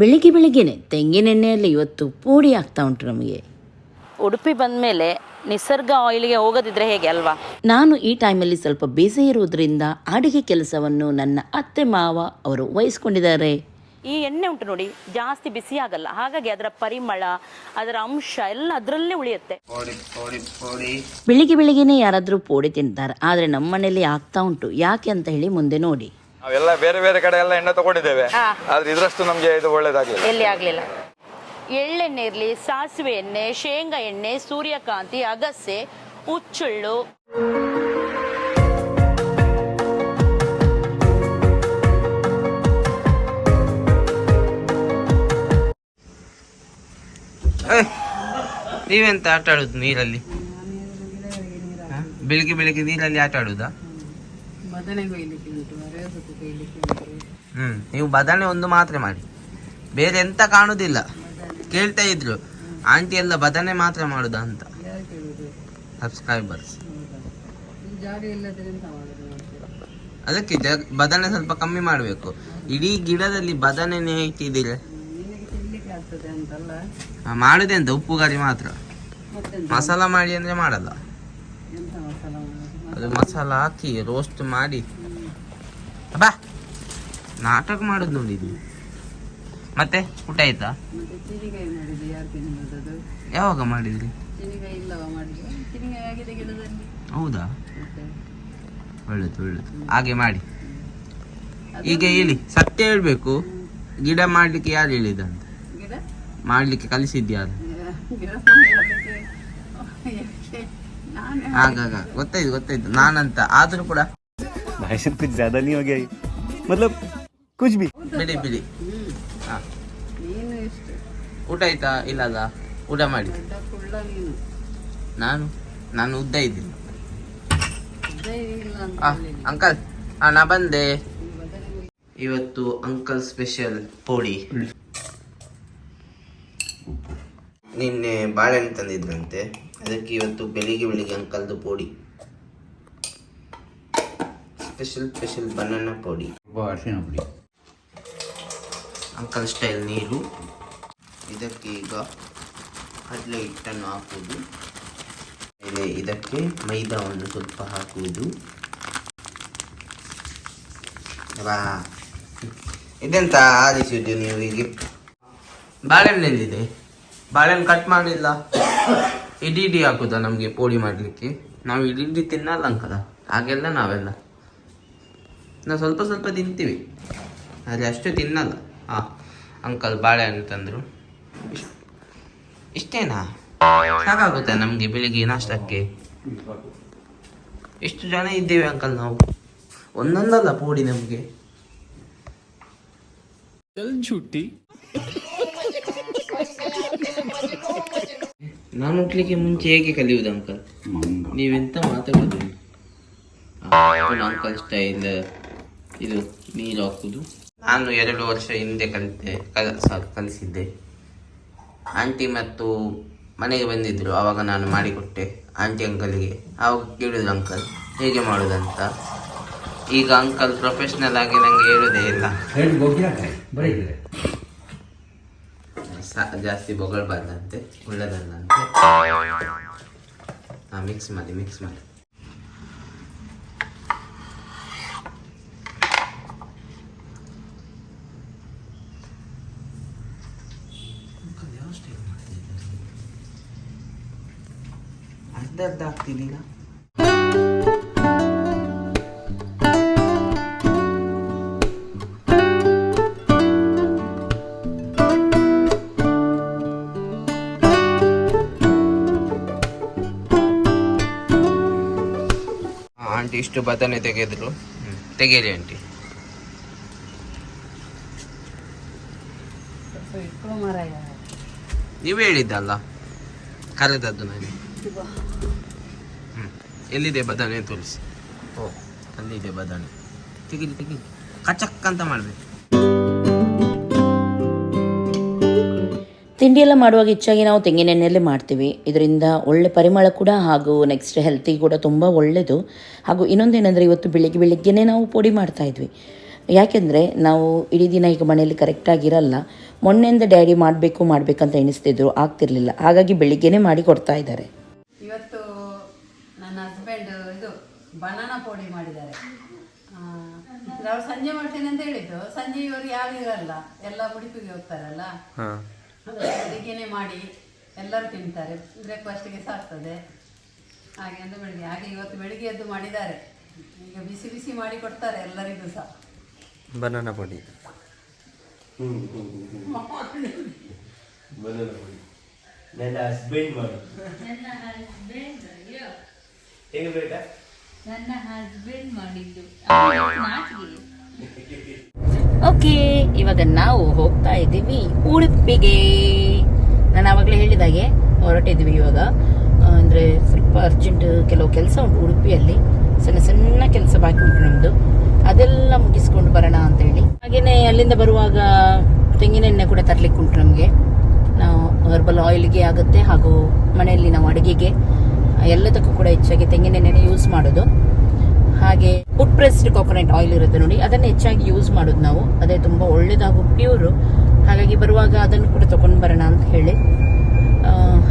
ಬೆಳಿಗ್ಗೆ ಬೆಳಿಗ್ಗೆನೆ ತೆಂಗಿನೆಣ್ಣೆಯಲ್ಲಿ ಇವತ್ತು ಪೋಡಿ ಆಗ್ತಾ ಉಂಟು ನಮಗೆ. ಉಡುಪಿ ಬಂದಮೇಲೆ ನಿಸರ್ಗ ಆಯಿಲ್ಗೆ ಹೋಗೋದಿದ್ರೆ ಹೇಗೆ ಅಲ್ವಾ? ನಾನು ಈ ಟೈಮಲ್ಲಿ ಸ್ವಲ್ಪ ಬೇಸೆ ಇರುವುದರಿಂದ ಅಡಿಗೆ ಕೆಲಸವನ್ನು ನನ್ನ ಅತ್ತೆ ಮಾವ ಅವರು ವಹಿಸ್ಕೊಂಡಿದ್ದಾರೆ. ಈ ಎಣ್ಣೆ ಉಂಟು ನೋಡಿ ಜಾಸ್ತಿ ಬಿಸಿ ಆಗಲ್ಲ. ಹಾಗಾಗಿ ಅದರ ಪರಿಮಳ ಅದರ ಅಂಶ ಎಲ್ಲ ಅದರಲ್ಲೇ ಉಳಿಯುತ್ತೆ. ಪೋಡಿ ಪೋಡಿ ಪೋಡಿ. ಬೆಳಿಗ್ಗೆ ಬೆಳಿಗ್ಗೆನೆ ಯಾರಾದರೂ ಪೋಡಿ ತಿಂತಾರೆ. ಆದರೆ ನಮ್ಮ ಮನೇಲಿ ಆಗ್ತಾ ಉಂಟು. ಯಾಕೆ ಅಂತ ಹೇಳಿ ಮುಂದೆ ನೋಡಿ. ನಾವೆಲ್ಲ ಬೇರೆ ಬೇರೆ ಕಡೆ ಎಲ್ಲ ಎಣ್ಣೆ ತಗೊಂಡಿದ್ದೇವೆ. ಆದ್ರೆ ಇದರಷ್ಟು ನಮಗೆ ಇದು ಒಳ್ಳೇದಾಗ್ಲಿಲ್ಲ. ಎಲ್ಲಿ ಆಗಲಿಲ್ಲ? ಎಳ್ಳೆಣ್ಣೆ ಇರಲಿ ಸಾಸಿವೆ ಎಣ್ಣೆ ಶೇಂಗಾ ಎಣ್ಣೆ ಸೂರ್ಯಕಾಂತಿ ಅಗಸೆ ಹುಚ್ಚುಳ್ಳು. ನೀವೆಂತ ಆಟ ಆಡುದು ನೀರಲ್ಲಿ? ಹ? ಬೆಳಿಗ್ಗೆ ಬೆಳಿಗ್ಗೆ ನೀರಲ್ಲಿ ಆಟ ಆಡುದಾ? ಹ್ಮ್ ನೀವು ಬದನೆ ಒಂದು ಮಾತ್ರ ಮಾಡಿ. ಬೇರೆ ಎಂತ ಕಾಣುದಿಲ್ಲ. ಕೇಳ್ತಾ ಇದ್ರು. ಆಂಟಿ ಎಲ್ಲ ಬದನೆ ಮಾತ್ರ ಮಾಡುದ ಅಂತ. ಸಬ್ಸ್ಕ್ರೈಬರ್ಸ್ ಅದಕ್ಕೆ ಜ- ಬದನೆ ಸ್ವಲ್ಪ ಕಮ್ಮಿ ಮಾಡಬೇಕು. ಇಡೀ ಗಿಡದಲ್ಲಿ ಬದನೆನೇ ಇಟ್ಟಿದ್ದೀರ ಹಾ, ಮಾಡುದೆಂತ ಉಪ್ಪು ಗರಿ ಮಾತ್ರ. ಮಸಾಲ ಮಾಡಿ ಅಂದ್ರೆ ಮಾಡಲ್ಲ. ಮಸಾಲ ಹಾಕಿ ರೋಸ್ಟ್ ಮಾಡಿ. ಬಾ ನಾಟಕ ಮಾಡುದು ನೋಡಿದ್ವಿ ಮತ್ತೆ ಊಟ ಆಯ್ತಾ? ಯಾವಾಗ ಮಾಡಿದ್ರಿ? ಹೌದಾ? ಒಳ್ಳೇದು ಒಳ್ಳೇದು. ಹಾಗೆ ಮಾಡಿ. ಈಗ ಹೇಳಿ ಸತ್ಯ ಹೇಳ್ಬೇಕು. ಗಿಡ ಮಾಡ್ಲಿಕ್ಕೆ ಯಾರು ಹೇಳಿದಂತ? ಮಾಡ್ಲಿಕ್ಕೆ ಕಲಿಸಿದ್ಯಾರು? ಆಗಾಗ ಗೊತ್ತಾಯ್ತು ಗೊತ್ತಾಯ್ತು ನಾನಂತ ಆದ್ರೂ ಕೂಡ भाई साहब कुछ ज्यादा नहीं हो गया ये? मतलब कुछ भी ಬಿಡಿ ಬಿಡಿ ಹಾ. ಊಟ ಆಯ್ತಾ ಇಲ್ಲಲ್ಲ ಊಟ ಮಾಡಿ ನಾನು ನಾನು ಉದ್ದ ಇದ್ದೀನಿ ಆ, ಅಂಕಲ್ ಹಾ ನಾ ಬಂದೆ ಇವತ್ತು ಅಂಕಲ್ ಸ್ಪೆಷಲ್ ಪೋಡಿ ನಿನ್ನೆ ಬಾಳೆಹಣ್ಣು ತಂದಿದ್ರಂತೆ. ಅದಕ್ಕೆ ಇವತ್ತು ಬೆಳಿಗ್ಗೆ ಬೆಳಿಗ್ಗೆ ಅಂಕಲ್ದು ಪೋಡಿ. ಸ್ಪೆಷಲ್ ಸ್ಪೆಷಲ್ ಬನಾನಾ ಪೋಡಿ. ಅಂಕಲ್ ಸ್ಟೈಲ್ ನೀರು. ಇದಕ್ಕೆ ಈಗ ಕಡಲೆ ಹಿಟ್ಟನ್ನು ಹಾಕುವುದು. ಇದಕ್ಕೆ ಮೈದಾವನ್ನು ಸ್ವಲ್ಪ ಹಾಕುವುದು. ಇದೆಂತ ಆರಿಸಿದ್ದು ನೀವು ಹೀಗೆ? ಬಾಳೆಹಣ್ಣು ಎಲ್ಲಿದೆ ಬಾಳೆಹಣ್ಣು ಕಟ್ ಮಾಡಿಲ್ಲ ಇಡೀ ಇಡೀ ಹಾಕುದಾ ನಮಗೆ ಪೋಡಿ ಮಾಡಲಿಕ್ಕೆ. ನಾವು ಇಡೀ ಇಡೀ ತಿನ್ನಲ್ಲ ಅಂಕಲ್ಲ ಹಾಗೆಲ್ಲ ನಾವೆಲ್ಲ. ನಾವು ಸ್ವಲ್ಪ ಸ್ವಲ್ಪ ತಿಂತೀವಿ. ಆದರೆ ಅಷ್ಟು ತಿನ್ನಲ್ಲ. ಹಾಂ ಅಂಕಲ್ ಬಾಳೆಹಣ್ಣು ತಂದರು. ಇಷ್ಟೇನಾ? ಸಾಕಾಗುತ್ತೆ ನಮಗೆ ಬೆಳಿಗ್ಗೆ ನಾಷ್ಟಕ್ಕೆ? ಎಷ್ಟು ಜನ ಇದ್ದೇವೆ ಅಂಕಲ್ ನಾವು. ಒಂದೊಂದಲ್ಲ ಪೋಡಿ ನಮಗೆ. ನಾನು ಹುಟ್ಲಿಕ್ಕೆ ಮುಂಚೆ ಹೇಗೆ ಕಲಿಯುವುದು ಅಂಕಲ್ ನೀವೆಂತ ಮಾತಾಡೋದು? ಅಂಕಲ್ ಸ್ಟೈಲ್ ಇದು ನೀರು ಹಾಕುದು. ನಾನು ಎರಡು ವರ್ಷ ಹಿಂದೆ ಕಲಿತೆ ಕಲ ಕಲಿಸಿದ್ದೆ. ಆಂಟಿ ಮತ್ತು ಮನೆಗೆ ಬಂದಿದ್ರು ಆವಾಗ ನಾನು ಮಾಡಿಕೊಟ್ಟೆ ಆಂಟಿ ಅಂಕಲ್ಗೆ ಆವಾಗ ಕೇಳಿದ್ರು ಅಂಕಲ್ ಹೇಗೆ ಮಾಡೋದಂತ. ಈಗ ಅಂಕಲ್ ಪ್ರೊಫೆಷ್ನಲ್ ಆಗಿ ನಂಗೆ ಹೇಳೋದೇ ಇಲ್ಲ. ಸ- ಜಾಸ್ತಿ ಬೊಗಳ್ಬಾರ್ದಂತೆ ಒಳ್ಳೆದಲ್ಲಂತೆ. ಹಾಂ ಮಿಕ್ಸ್ ಮಾಡಿ ಮಿಕ್ಸ್ ಮಾಡಿ. ಅರ್ಧ ಅರ್ಧ ಆಗ್ತಿದ್ದೀರಾ ಇಷ್ಟು ಬದನೆ ತೆಗೆದ್ರು. ತೆಗೆಯಲಿ ಆಂಟಿ. ನೀವು ಹೇಳಿದ್ದಲ್ಲ, ಕರೆದದ್ದು ನಾನು. ಎಲ್ಲಿದೆ ಬದನೆ ತೋರಿಸಿ. ಓ, ಅಲ್ಲಿದೆ ಬದನೆ. ತೆಗೀರಿ ತೆಗೀರಿ ಕಚಕ್ ಅಂತ ಮಾಡಬೇಕು. ತಿಂಡಿ ಎಲ್ಲ ಮಾಡುವಾಗ ಹೆಚ್ಚಾಗಿ ನಾವು ತೆಂಗಿನೆಣ್ಣೆಯಲ್ಲೇ ಮಾಡ್ತೀವಿ. ಇದರಿಂದ ಒಳ್ಳೆ ಪರಿಮಳ ಕೂಡ ಹಾಗೂ ನೆಕ್ಸ್ಟ್ ಹೆಲ್ತಿಗೆ ಕೂಡ ತುಂಬ ಒಳ್ಳೆಯದು ಹಾಗೂ ಇನ್ನೊಂದೇನೆಂದರೆ ಇವತ್ತು ಬೆಳಿಗ್ಗೆ ಬೆಳಿಗ್ಗೆನೇ ನಾವು ಪುಡಿ ಮಾಡ್ತಾ ಇದ್ವಿ. ಯಾಕೆಂದರೆ ನಾವು ಇಡೀ ದಿನ ಈಗ ಮನೆಯಲ್ಲಿ ಕರೆಕ್ಟಾಗಿರಲ್ಲ ಮೊನ್ನೆಯಿಂದ ಡ್ಯಾಡಿ ಮಾಡಬೇಕು ಮಾಡಬೇಕಂತ ಎಣಿಸ್ತಿದ್ರು. ಆಗ್ತಿರ್ಲಿಲ್ಲ. ಹಾಗಾಗಿ ಬೆಳಿಗ್ಗೆನೇ ಮಾಡಿ ಕೊಡ್ತಾ ಇದ್ದಾರೆ. ಇವತ್ತು ನನ್ನ ಹಸ್ಬೆಂಡ್ ಇದು ಬನಾನಾ ಪೋಡಿ ಮಾಡಿದ್ದಾರೆ. ಅವ್ರು ಸಂಜೆ ಮಾಡ್ತೇನೆ ಅಂತ ಹೇಳಿದ್ದು. ಸಂಜೆ ಇವರು ಯಾರು ಇರಲ್ಲ. ಎಲ್ಲ ಉಡುಪಿಗೆ ಹೋಗ್ತಾರಲ್ಲ. ಅದಕ್ಕೆ ಬೆಳಿಗ್ಗೆನೆ ಮಾಡಿ ಎಲ್ಲರೂ ತಿಂತಾರೆ. ಬ್ರೇಕ್ಫಾಸ್ಟಿಗೆ ಸಾಕ್ತದೆ. ಹಾಗೆ ಒಂದು ಬೆಳಿಗ್ಗೆ. ಹಾಗೆ ಇವತ್ತು ಬೆಳಿಗ್ಗೆ ಎದ್ದು ಮಾಡಿದ್ದಾರೆ. ಈಗ ಬಿಸಿ ಬಿಸಿ ಮಾಡಿ ಕೊಡ್ತಾರೆ ಎಲ್ಲರಿಗೂ ಸಹ. ಬನಾನಾ ಪುಡಿ. ನನ್ನ ಹಸ್ಬೆಂಡ್ ಮಾಡಿ. ಹೇಗೆ ಬೇಕಾ? ಓಕೆ, ಇವಾಗ ನಾವು ಹೋಗ್ತಾ ಇದ್ದೀವಿ ಉಡುಪಿಗೆ. ನಾನು ಆವಾಗಲೇ ಹೇಳಿದಾಗೆ ಹೊರಟಿದ್ವಿ ಇವಾಗ. ಅಂದರೆ ಸ್ವಲ್ಪ ಅರ್ಜೆಂಟ್ ಕೆಲವು ಕೆಲಸ ಉಂಟು ಉಡುಪಿಯಲ್ಲಿ. ಸಣ್ಣ ಸಣ್ಣ ಕೆಲಸ ಬಾಕಿ ಉಂಟು ನಮ್ಮದು ಅದೆಲ್ಲ ಮುಗಿಸ್ಕೊಂಡು ಬರೋಣ ಅಂತ ಹೇಳಿ ಹಾಗೇನೆ ಅಲ್ಲಿಂದ ಬರುವಾಗ ತೆಂಗಿನೆಣ್ಣೆ ಕೂಡ ತರಲಿಕ್ಕೆ ಉಂಟು ನಮಗೆ. ನಾವು ಹರ್ಬಲ್ ಆಯಿಲ್ಗೆ ಆಗುತ್ತೆ, ಹಾಗೂ ಮನೆಯಲ್ಲಿ ನಾವು ಅಡುಗೆಗೆ ಎಲ್ಲದಕ್ಕೂ ಕೂಡ ಹೆಚ್ಚಾಗಿ ತೆಂಗಿನೆಣ್ಣೆನೇ ಯೂಸ್ ಮಾಡೋದು. ಹಾಗೆ ಫುಡ್ ಪ್ರೆಸ್ಡ್ ಕೋಕೋನಟ್ ಆಯಿಲ್ ಇರುತ್ತೆ ನೋಡಿ. ಅದನ್ನ ಹೆಚ್ಚಾಗಿ ಯೂಸ್ ಮಾಡೋದು ನಾವು. ಅದೇ ತುಂಬ ಒಳ್ಳೇದಾಗು ಪ್ಯೂರು ಹಾಗಾಗಿ ಬರುವಾಗ ಅದನ್ನು ಕೂಡ ತಗೊಂಡು ಬರೋಣ ಅಂತ ಹೇಳಿ.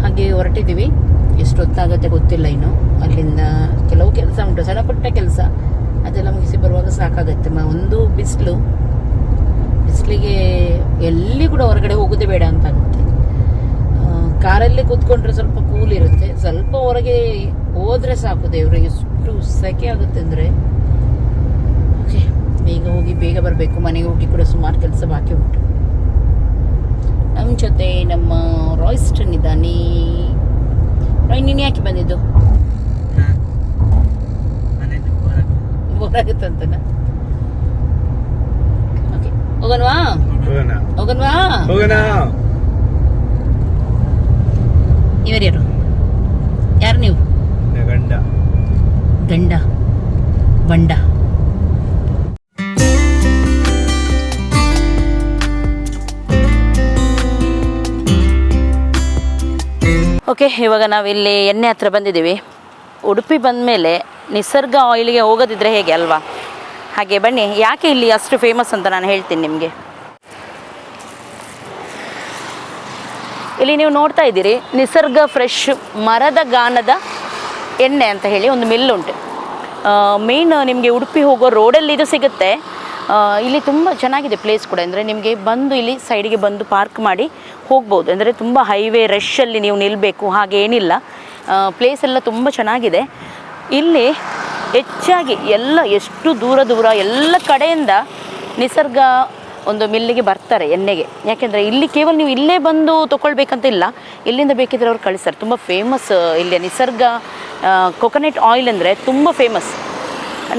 ಹಾಗೆ ಹೊರಟಿದ್ದೀವಿ. ಎಷ್ಟು ಹೊತ್ತಾಗತ್ತೆ ಗೊತ್ತಿಲ್ಲ ಇನ್ನು. ಅಲ್ಲಿಂದ ಕೆಲವು ಕೆಲಸ ಉಂಟು. ಸಣ್ಣ ಪುಟ್ಟ ಕೆಲಸ. ಅದೆಲ್ಲ ಮುಗಿಸಿ ಬರುವಾಗ ಸಾಕಾಗತ್ತೆ. ಒಂದು ಬಿಸಿಲು. ಬಿಸಿಲಿಗೆ ಎಲ್ಲಿ ಕೂಡ ಹೊರಗಡೆ ಹೋಗೋದೇ ಬೇಡ ಅಂತ ಆಗುತ್ತೆ. ಕಾರಲ್ಲಿ ಕೂತ್ಕೊಂಡ್ರೆ ಸ್ವಲ್ಪ ಕೂಲ್ ಇರುತ್ತೆ ಸ್ವಲ್ಪ ಹೊರಗೆ ಹೋದ್ರೆ ಸಾಕು ದೇವ್ರೆ. ಎಷ್ಟು ಸೆಕೆ ಆಗುತ್ತೆ ಅಂದರೆ ಓಕೆ ಬೇಗ ಹೋಗಿ ಬೇಗ ಬರಬೇಕು ಮನೆಗೆ ಹೋಗಿ ಕೂಡ ಸುಮಾರು ಕೆಲಸ ಬಾಕಿ ಉಂಟು. ನಮ್ಮ ಜೊತೆ ನಮ್ಮ ರಾಯ್ಸ್ಟನ್ ಇದ್ದಾನೆ ರಾಯ್ ನೀನು ಯಾಕೆ ಬಂದಿದ್ದು? ಬೋರಾಗುತ್ತಂತನ ಓಕೆ ಹೋಗಲ್ವಾ ಹೋಗೋಣ. ಇವರ್ಯಾರು ಯಾರು ನೀವು? ಗಂಡ, ಬಂಡ. ಓಕೆ, ಇವಾಗ ನಾವಿಲ್ಲಿ ಎಣ್ಣೆ ಹತ್ರ ಬಂದಿದ್ದೀವಿ. ಉಡುಪಿ ಬಂದಮೇಲೆ ನಿಸರ್ಗ ಆಯಿಲ್ಗೆ ಹೋಗೋದಿದ್ರೆ ಹೇಗೆ ಅಲ್ವಾ? ಹಾಗೆ ಬನ್ನಿ, ಯಾಕೆ ಇಲ್ಲಿ ಅಷ್ಟು ಫೇಮಸ್ ಅಂತ ನಾನು ಹೇಳ್ತೀನಿ ನಿಮಗೆ. ಇಲ್ಲಿ ನೀವು ನೋಡ್ತಾ ಇದ್ದೀರಿ, ನಿಸರ್ಗ ಫ್ರೆಶ್ ಮರದ ಗಾನದ ಎಣ್ಣೆ ಅಂತ ಹೇಳಿ ಒಂದು ಮಿಲ್ ಉಂಟು. ಮೇನ್ ನಿಮಗೆ ಉಡುಪಿ ಹೋಗೋ ರೋಡಲ್ಲಿ ಇದು ಸಿಗುತ್ತೆ. ಇಲ್ಲಿ ತುಂಬ ಚೆನ್ನಾಗಿದೆ ಪ್ಲೇಸ್ ಕೂಡ. ಅಂದರೆ ನಿಮಗೆ ಬಂದು ಇಲ್ಲಿ ಸೈಡಿಗೆ ಬಂದು ಪಾರ್ಕ್ ಮಾಡಿ ಹೋಗ್ಬೋದು. ಅಂದರೆ ತುಂಬ ಹೈವೇ ರಶ್ಶಲ್ಲಿ ನೀವು ನಿಲ್ಲಬೇಕು ಹಾಗೇನಿಲ್ಲ ಪ್ಲೇಸ್ ಎಲ್ಲ ತುಂಬ ಚೆನ್ನಾಗಿದೆ. ಇಲ್ಲಿ ಹೆಚ್ಚಾಗಿ ಎಲ್ಲ, ಎಷ್ಟು ದೂರ ದೂರ ಎಲ್ಲ ಕಡೆಯಿಂದ ನಿಸರ್ಗ ಒಂದು ಮಿಲ್ಲಿಗೆ ಬರ್ತಾರೆ ಎಣ್ಣೆಗೆ. ಯಾಕೆಂದರೆ ಇಲ್ಲಿ ಕೇವಲ ನೀವು ಇಲ್ಲೇ ಬಂದು ತೊಗೊಳ್ಬೇಕಂತ ಇಲ್ಲ. ಇಲ್ಲಿಂದ ಬೇಕಿದ್ರೆ ಅವ್ರು ಕಳಿಸ್ತಾರೆ. ತುಂಬ ಫೇಮಸ್ ಇಲ್ಲಿ ನಿಸರ್ಗ ಕೊಕೊನೆಟ್ ಆಯಿಲ್ ಅಂದರೆ ತುಂಬ ಫೇಮಸ್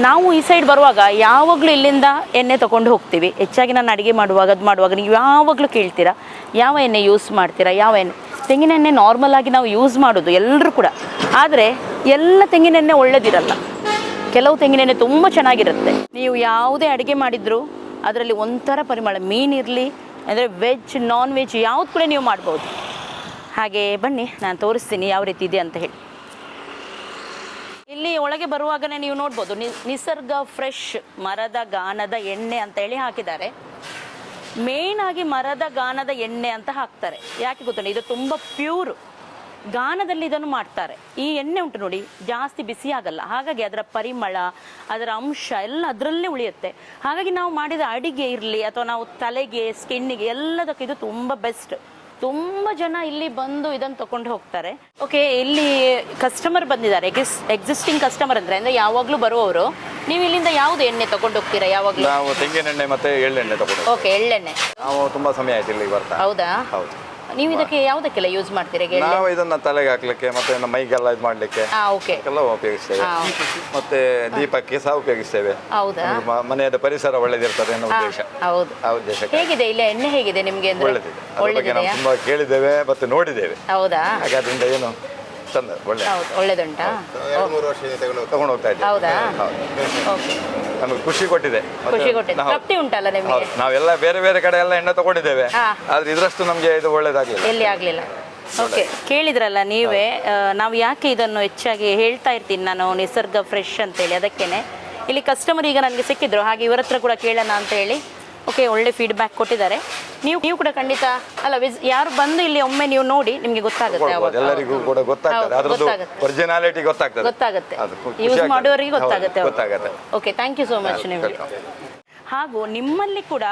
ನಾವು ಈ ಸೈಡ್ ಬರುವಾಗ ಯಾವಾಗಲೂ ಇಲ್ಲಿಂದ ಎಣ್ಣೆ ತೊಗೊಂಡು ಹೋಗ್ತೀವಿ. ಹೆಚ್ಚಾಗಿ ನಾನು ಅಡುಗೆ ಮಾಡುವಾಗ, ಅದು ಮಾಡುವಾಗ ನೀವು ಯಾವಾಗಲೂ ಕೇಳ್ತೀರಾ, ಯಾವ ಎಣ್ಣೆ ಯೂಸ್ ಮಾಡ್ತೀರಾ, ಯಾವ ಎಣ್ಣೆ? ತೆಂಗಿನ ಎಣ್ಣೆ ನಾರ್ಮಲ್ ಆಗಿ ನಾವು ಯೂಸ್ ಮಾಡೋದು ಎಲ್ಲರೂ ಕೂಡ. ಆದರೆ ಎಲ್ಲ ತೆಂಗಿನ ಎಣ್ಣೆ ಒಳ್ಳೇದಿರಲ್ಲ. ಕೆಲವು ತೆಂಗಿನೆಣ್ಣೆ ತುಂಬ ಚೆನ್ನಾಗಿರುತ್ತೆ. ನೀವು ಯಾವುದೇ ಅಡುಗೆ ಮಾಡಿದ್ರು ಅದರಲ್ಲಿ ಒಂಥರ ಪರಿಮಳ ಮೀನಿರಲಿ ಅಂದರೆ ವೆಜ್ ನಾನ್ ವೆಜ್ ಯಾವ್ದು ಕೂಡ ನೀವು ಮಾಡ್ಬೋದು. ಹಾಗೆ ಬನ್ನಿ, ನಾನು ತೋರಿಸ್ತೀನಿ ಯಾವ ರೀತಿ ಇದೆ ಅಂತ ಹೇಳಿ. ಇಲ್ಲಿ ಒಳಗೆ ಬರುವಾಗನೇ ನೀವು ನೋಡ್ಬೋದು ನಿಸರ್ಗ ಫ್ರೆಶ್ ಮರದ ಗಾನದ ಎಣ್ಣೆ ಅಂತ ಹೇಳಿ ಹಾಕಿದ್ದಾರೆ. ಮೇನ್ ಆಗಿ ಮರದ ಗಾನದ ಎಣ್ಣೆ ಅಂತ ಹಾಕ್ತಾರೆ. ಯಾಕೆ ಗೊತ್ತುಂಟ? ಇದು ತುಂಬ ಪ್ಯೂರ್ ಗಾನದಲ್ಲಿ ಇದನ್ನು ಮಾಡ್ತಾರೆ. ಈ ಎಣ್ಣೆ ಉಂಟು ನೋಡಿ ಜಾಸ್ತಿ ಬಿಸಿ ಆಗಲ್ಲ. ಹಾಗಾಗಿ ಅದರ ಪರಿಮಳ ಅದರ ಅಂಶ ಎಲ್ಲ ಅದರಲ್ಲೇ ಉಳಿಯುತ್ತೆ. ಹಾಗಾಗಿ ನಾವು ಮಾಡಿದ ಅಡಿಗೆ ಇರಲಿ ಅಥವಾ ನಾವು ತಲೆಗೆ ಸ್ಕಿನ್ನಿಗೆ ಎಲ್ಲದಕ್ಕೂ ಇದು ತುಂಬ ಬೆಸ್ಟ್ ತುಂಬ ಜನ ಇಲ್ಲಿ ಬಂದು ಇದನ್ನು ತಗೊಂಡು ಹೋಗ್ತಾರೆ. ಓಕೆ ಇಲ್ಲಿ ಕಸ್ಟಮರ್ ಬಂದಿದ್ದಾರೆ. ಎಕ್ಸ್ ಎಕ್ಸಿಸ್ಟಿಂಗ್ ಕಸ್ಟಮರ್ ಅಂದರೆ ಅಂದರೆ ಯಾವಾಗಲೂ ಬರುವವರು ನೀವು ಇಲ್ಲಿಂದ ಯಾವುದು ಎಣ್ಣೆ ತಗೊಂಡು ಹೋಗ್ತೀರಾ ಯಾವಾಗಲೂ? ನಾವು ತೆಂಗಿನೆಣ್ಣೆ ಮತ್ತೆ ಎಳ್ಳೆಣ್ಣೆ ತಗೊಂಡು ಓಕೆ ಎಳ್ಳೆಣ್ಣೆ. ನಾವು ತುಂಬಾ ಸಮಯ ಆಯ್ತು ಇಲ್ಲಿಗೆ ಬರ್ತಾ. ಹೌದಾ? ಹೌದು. ನೀವು ಇದಕ್ಕೆ ಯಾವುದಕ್ಕೆಲ್ಲ ಯೂಸ್ ಮಾಡ್ತೀರಾ ನಾವು ಇದನ್ನ ತಲೆಗೆ ಹಾಕ್ಲಿಕ್ಕೆ ಮತ್ತೆ ನಮ್ಮ ಮೈಗೆಲ್ಲ ಇದು ಮಾಡ್ಲಿಕ್ಕೆ ಆ ಓಕೆ ಎಲ್ಲ ಉಪಯೋಗಿಸ್ತೇವೆ. ಮತ್ತೆ ದೀಪಕ್ಕೆ ಸಹ ಉಪಯೋಗಿಸ್ತೇವೆ. ಹೌದಾ? ನಮ್ಗೆ ಮ- ಮನೆಯದ ಪರಿಸರ ಒಳ್ಳೆದಿರ್ತದೆ ಅನ್ನೋ ಉದ್ದೇಶ. ಹೌದು. ಆ ಉದ್ದೇಶಕ್ಕೆ ಹೇಗಿದೆ ಇಲ್ಲ ಎಣ್ಣೆ ಹೇಗಿದೆ ನಿಮಗೆ ಅಂದ್ರೆ? ಒಳ್ಳೆದಿದೆ. ಅದ್ರ ಬಗ್ಗೆ ನಾವು ಒಳ್ಳೇದಿದೆಯಾ? ತುಂಬಾ ಕೇಳಿದ್ದೇವೆ ಮತ್ತೆ ನೋಡಿದ್ದೇವೆ. ಹೌದಾ? ಹಾಗಾದ್ರಿಂದ ಅದರಿಂದ ಏನು? ಚಂದ ಒಳ್ಳೆ. ಹೌದು ಒಳ್ಳೇದುಂಟಾ? ಎರಡು ಮೂರು ವರ್ಷದಿಂದ ತಗೊಂಡು ತಗೊಂಡು ಹೋಗ್ತಾ ಇದ್ದೀವಿ ಹೌದಾ? ಹೌದು. ಓಕೆ. ನಮಗೆ ಖುಷಿ ಕೊಟ್ಟಿದೆ. ಮತ್ತೆ ಖುಷಿ ಕೊಟ್ಟಿದೆ. ನಾವು- ತೃಪ್ತಿ ಉಂಟಲ್ಲ ನಿಮಗೆ? ಹೌದು ನಾವೆಲ್ಲ ಬೇರೆ ಬೇರೆ ಕಡೆ ಎಲ್ಲ ಎಣ್ಣೆ ತಗೊಂಡಿದ್ದೇವೆ. ಹಾ. ಆದ್ರೆ ಇದರಷ್ಟು ನಮಗೆ ಇದು ಒಳ್ಳೇದಾಗಲಿಲ್ಲ. ಎಲ್ಲಿ ಆಗಲಿಲ್ಲ? ಓಕೆ ಕೇಳಿದ್ರಲ್ಲ ನೀವೇ ಆ, ನಾವು ಯಾಕೆ ಇದನ್ನು ಹೆಚ್ಚಾಗಿ ಹೇಳ್ತಾ ಇರ್ತೀನಿ ನಾನು ನಿಸರ್ಗ ಫ್ರೆಶ್ ಅಂತೇಳಿ ಅದಕ್ಕೇನೆ. ಇಲ್ಲಿ ಕಸ್ಟಮರ್ ಈಗ ನನಗೆ ಸಿಕ್ಕಿದ್ರು ಹಾಗೆ ಇವರತ್ರ ಕೂಡ ಕೇಳೋಣ ಅಂತ ಹೇಳಿ ಓಕೆ ಒಳ್ಳೆ ಫೀಡ್ಬ್ಯಾಕ್ ಕೊಟ್ಟಿದ್ದಾರೆ. ನೀವು ನೀವು ಕೂಡ ಖಂಡಿತ ಅಲ್ಲ ವಿಸ್ ಯಾರು ಬಂದು ಇಲ್ಲಿ ಒಮ್ಮೆ ನೀವು ನೋಡಿ ನಿಮಗೆ ಗೊತ್ತಾಗುತ್ತೆ ಅವಾಗ. ಎಲ್ಲರಿಗೂ ಕೂಡ ಗೊತ್ತಾಗ್ತದೆ. ಹೌದು, ಅದ್ರದ್ದು ಗೊತ್ತಾಗುತ್ತೆ. ಒರಿಜಿನಾಲಿಟಿ ಗೊತ್ತಾಗ್ತದೆ. ಗೊತ್ತಾಗುತ್ತೆ. ಅದು ಖುಷಿ ಯೂಸ್ ಆಗ್ತದೆ. ಮಾಡುವವರಿಗೆ ಹೌದು, ಗೊತ್ತಾಗುತ್ತೆ ಗೊತ್ತಾಗುತ್ತೆ. Okay thank you so much ನಿಮಗೆ. ಹಾಗೂ ನಿಮ್ಮಲ್ಲಿ ಕೂಡ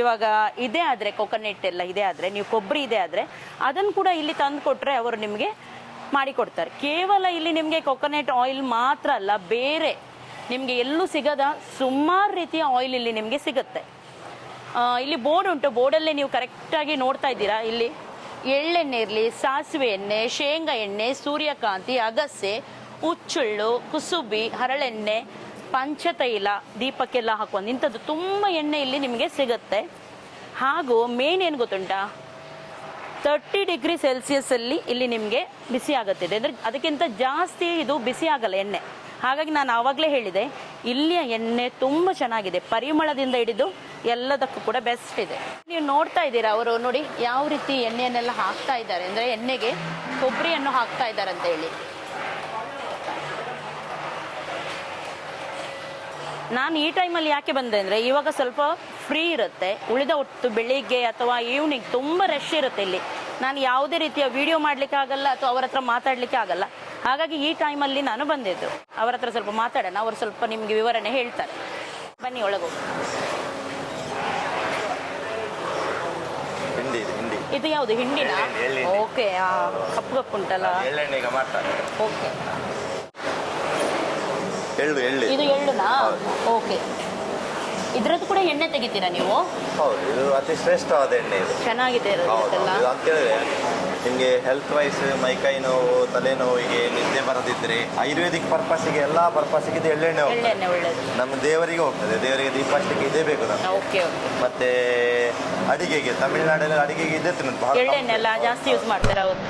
ಇವಾಗ ಇದೇ ಆದ್ರೆ ಕೊಕೊನೆಟ್ ಎಲ್ಲ ಇದೆ ಆದ್ರೆ ನೀವು ಕೊಬ್ಬರಿ ಇದೆ ಆದ್ರೆ ಅದನ್ನು ಕೂಡ ಇಲ್ಲಿ ತಂದು ಕೊಟ್ಟರೆ ಅವರು ನಿಮಗೆ ಮಾಡಿಕೊಡ್ತಾರೆ ಕೇವಲ ಇಲ್ಲಿ ನಿಮಗೆ ಕೊಕೊನೆಟ್ ಆಯಿಲ್ ಮಾತ್ರ ಅಲ್ಲ ಬೇರೆ ನಿಮಗೆ ಎಲ್ಲೂ ಸಿಗದ ಸುಮಾರು ರೀತಿಯ ಆಯಿಲ್ ಇಲ್ಲಿ ನಿಮಗೆ ಸಿಗುತ್ತೆ. ಇಲ್ಲಿ ಬೋರ್ಡ್ ಉಂಟು. ಬೋರ್ಡಲ್ಲೇ ನೀವು ಕರೆಕ್ಟಾಗಿ ನೋಡ್ತಾ ಇದ್ದೀರಾ? ಇಲ್ಲಿ ಎಳ್ಳೆಣ್ಣೆ ಇರಲಿ, ಸಾಸಿವೆ ಎಣ್ಣೆ, ಶೇಂಗಾ ಎಣ್ಣೆ, ಸೂರ್ಯಕಾಂತಿ, ಅಗಸೆ, ಹುಚ್ಚುಳ್ಳು, ಕುಸುಬಿ, ಹರಳೆಣ್ಣೆ, ಪಂಚತೈಲ ದೀಪಕ್ಕೆಲ್ಲ ಹಾಕೊಂಡು ಇಂಥದ್ದು ತುಂಬ ಎಣ್ಣೆ ಇಲ್ಲಿ ನಿಮಗೆ ಸಿಗುತ್ತೆ. ಹಾಗೂ ಮೇನ್ ಏನು ಗೊತ್ತುಂಟಾ? ತರ್ಟಿ ಡಿಗ್ರಿ ಸೆಲ್ಸಿಯಸ್ಸಲ್ಲಿ ಇಲ್ಲಿ ನಿಮಗೆ ಬಿಸಿ ಆಗುತ್ತಿದೆ ಅಂದರೆ ಅದಕ್ಕಿಂತ ಜಾಸ್ತಿ ಇದು ಬಿಸಿ ಆಗಲ್ಲ ಎಣ್ಣೆ. ಹಾಗಾಗಿ ನಾನು ಆವಾಗಲೇ ಹೇಳಿದೆ, ಇಲ್ಲಿಯ ಎಣ್ಣೆ ತುಂಬ ಚೆನ್ನಾಗಿದೆ, ಪರಿಮಳದಿಂದ ಹಿಡಿದು ಎಲ್ಲದಕ್ಕೂ ಕೂಡ ಬೆಸ್ಟ್ ಇದೆ. ನೀವು ನೋಡ್ತಾ ಇದ್ದೀರಾ ಅವರು ನೋಡಿ ಯಾವ ರೀತಿ ಎಣ್ಣೆಯನ್ನೆಲ್ಲ ಹಾಕ್ತಾ ಇದ್ದಾರೆ, ಅಂದರೆ ಎಣ್ಣೆಗೆ ಕೊಬ್ಬರಿಯನ್ನು ಹಾಕ್ತಾ ಇದ್ದಾರೆ ಅಂತ ಹೇಳಿ. ನಾನು ಈ ಟೈಮಲ್ಲಿ ಯಾಕೆ ಬಂದೆ ಅಂದರೆ, ಇವಾಗ ಸ್ವಲ್ಪ ಫ್ರೀ ಇರುತ್ತೆ, ಉಳಿದ ಹೊತ್ತು ಬೆಳಿಗ್ಗೆ ಅಥವಾ ಈವ್ನಿಂಗ್ ತುಂಬ ರಶ್ ಇರುತ್ತೆ ಇಲ್ಲಿ. ನಾನು ಯಾವುದೇ ರೀತಿಯ ವಿಡಿಯೋ ಮಾಡಲಿಕ್ಕೆ ಆಗಲ್ಲ ಅಥವಾ ಅವರ ಹತ್ರ ಮಾತಾಡಲಿಕ್ಕೆ ಆಗಲ್ಲ. ಹಾಗಾಗಿ ಈ ಟೈಮಲ್ಲಿ ನಾನು ಬಂದಿದ್ದು. ಅವರ ಹತ್ರ ಸ್ವಲ್ಪ ಮಾತಾಡೋಣ ಅವರು ಸ್ವಲ್ಪ ನಿಮಗೆ ವಿವರಣೆ ಹೇಳ್ತಾರೆ. ಬನ್ನಿ ಒಳಗು ಇದೆ, ಯಾವುದು ಹಿಂಡಿನ. ಓಕೆ ಕಪ್ಪು ಕಪ್ಪು ಉಂಟಲ್ಲ? ಓಕೆ ಎಳ್ಳು ಎಳ್ಳು ಇದು ಎಳ್ಳುನಾ ಓಕೆ ಇದ್ರದ್ದು ಕೂಡ ಎಣ್ಣೆ ತೆಗಿತೀರಾ ನೀವು? ಹೌದು ಇದು ಅತಿ ಶ್ರೇಷ್ಠವಾದ ಎಣ್ಣೆ ಚೆನ್ನಾಗಿದೆ ನಿಮಗೆ ಹೆಲ್ತ್ ವೈಸ್ ಮೈಕೈ ನೋವು ತಲೆನೋವಿಗೆ ನಿದ್ದೆ ಬರದಿದ್ರೆ ಆಯುರ್ವೇದಿಕ್ ಪರ್ಪಸ್ಸಿಗೆ ಎಲ್ಲ ಪರ್ಪಸ್ಸಿಗೆ ಇದು ಎಳ್ಳೆಣ್ಣೆ ಹೋಗ್ತದೆ. ಎಳ್ಳೆಣ್ಣೆ ಒಳ್ಳೇದು. ನಮ್ಮ ದೇವರಿಗೆ ಹೋಗ್ತದೆ. ದೇವರಿಗೆ ದೀಪ ಹಚ್ಚಲಿಕ್ಕೆ ಇದೇ ಬೇಕು ನಮ್ಗೆ. ಓಕೆ ಓಕೆ ಮತ್ತೆ ಅಡಿಗೆಗೆ ತಮಿಳುನಾಡಲ್ಲಿ ಅಡಿಗೆಗೆ ಇದೇ ತಿನ್ನೋದು ಬಹಳ ಎಳ್ಳೆಣ್ಣೆ ಎಲ್ಲ ಜಾಸ್ತಿ ಯೂಸ್ ಮಾಡ್ತಾರೆ ಅವರು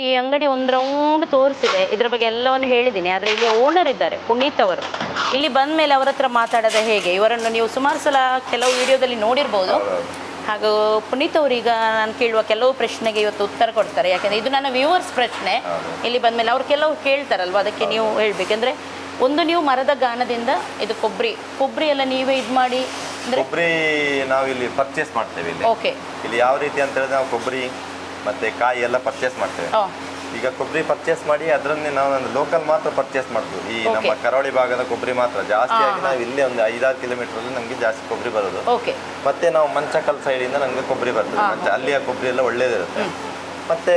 ಈ ಅಂಗಡಿ ಒಂದು ರೌಂಡ್ ತೋರಿಸಿದೆ. ಇದ್ರ ಬಗ್ಗೆ ಎಲ್ಲವನ್ನು ಹೇಳಿದ್ದೀನಿ. ಆದರೆ ಇಲ್ಲಿ ಓನರ್ ಇದ್ದಾರೆ ಪುನೀತ್ ಅವರು. ಇಲ್ಲಿ ಬಂದ ಮೇಲೆ ಅವರ ಹತ್ರ ಮಾತಾಡೋದ ಹೇಗೆ? ಇವರನ್ನು ನೀವು ಸುಮಾರು ಸಲ ಕೆಲವು ವಿಡಿಯೋದಲ್ಲಿ ನೋಡಿರ್ಬೋದು. ಹಾಗೂ ಪುನೀತ್ ಅವರು ಈಗ ನಾನು ಕೇಳುವ ಕೆಲವು ಪ್ರಶ್ನೆಗೆ ಇವತ್ತು ಉತ್ತರ ಕೊಡ್ತಾರೆ. ಯಾಕಂದ್ರೆ ಇದು ನನ್ನ ವ್ಯೂವರ್ಸ್ ಪ್ರಶ್ನೆ. ಇಲ್ಲಿ ಬಂದ ಮೇಲೆ ಅವ್ರು ಕೆಲವು ಕೇಳ್ತಾರಲ್ವ? ಅದಕ್ಕೆ ನೀವು ಹೇಳ್ಬೇಕಂದ್ರೆ ಒಂದು ನೀವು ಮರದ ಗಾನದಿಂದ ಇದು ಕೊಬ್ಬರಿ ಕೊಬ್ಬರಿ ಎಲ್ಲ ನೀವೇ ಇದು ಮಾಡಿ ಅಂದರೆ ಕೊಬ್ಬರಿ ನಾವು ಇಲ್ಲಿ ಪರ್ಚೇಸ್ ಮಾಡ್ತೇವೆ ಇಲ್ಲಿ. ಓಕೆ ಇಲ್ಲಿ ಯಾವ ರೀತಿ ಅಂತ ಹೇಳಿದ್ರೆ ನಾವು ಕೊಬ್ಬರಿ ಮತ್ತೆ ಕಾಯಿ ಎಲ್ಲ ಪರ್ಚೇಸ್ ಮಾಡ್ತೇವೆ. ಓ ಈಗ ಕೊಬ್ಬರಿ ಪರ್ಚೇಸ್ ಮಾಡಿ ಅದರನ್ನೇ ನಾವು ನಾನು ಲೋಕಲ್ ಮಾತ್ರ ಪರ್ಚೇಸ್ ಮಾಡ್ತೀವಿ. ಈ ನಮ್ಮ. ಕರಾವಳಿ ಭಾಗದ ಕೊಬ್ಬರಿ ಮಾತ್ರ. ಜಾಸ್ತಿ ಆಗಿ ನಾವು ಇಲ್ಲೇ ಒಂದು ಐದಾರು ಕಿಲೋಮೀಟರ್ ಅಲ್ಲಿ ನಮಗೆ ಜಾಸ್ತಿ ಕೊಬ್ಬರಿ ಬರೋದು. ಓಕೆ ಮತ್ತೆ ನಾವು ಮಂಚಕಲ್ ಸೈಡಿಂದ ಇಂದ ನಮಗೆ ಕೊಬ್ಬರಿ ಬರ್ತದೆ. ಮತ್ತೆ ಅಲ್ಲಿಯ ಕೊಬ್ಬರಿ ಎಲ್ಲ ಒಳ್ಳೇದಿರುತ್ತೆ. ಮತ್ತೆ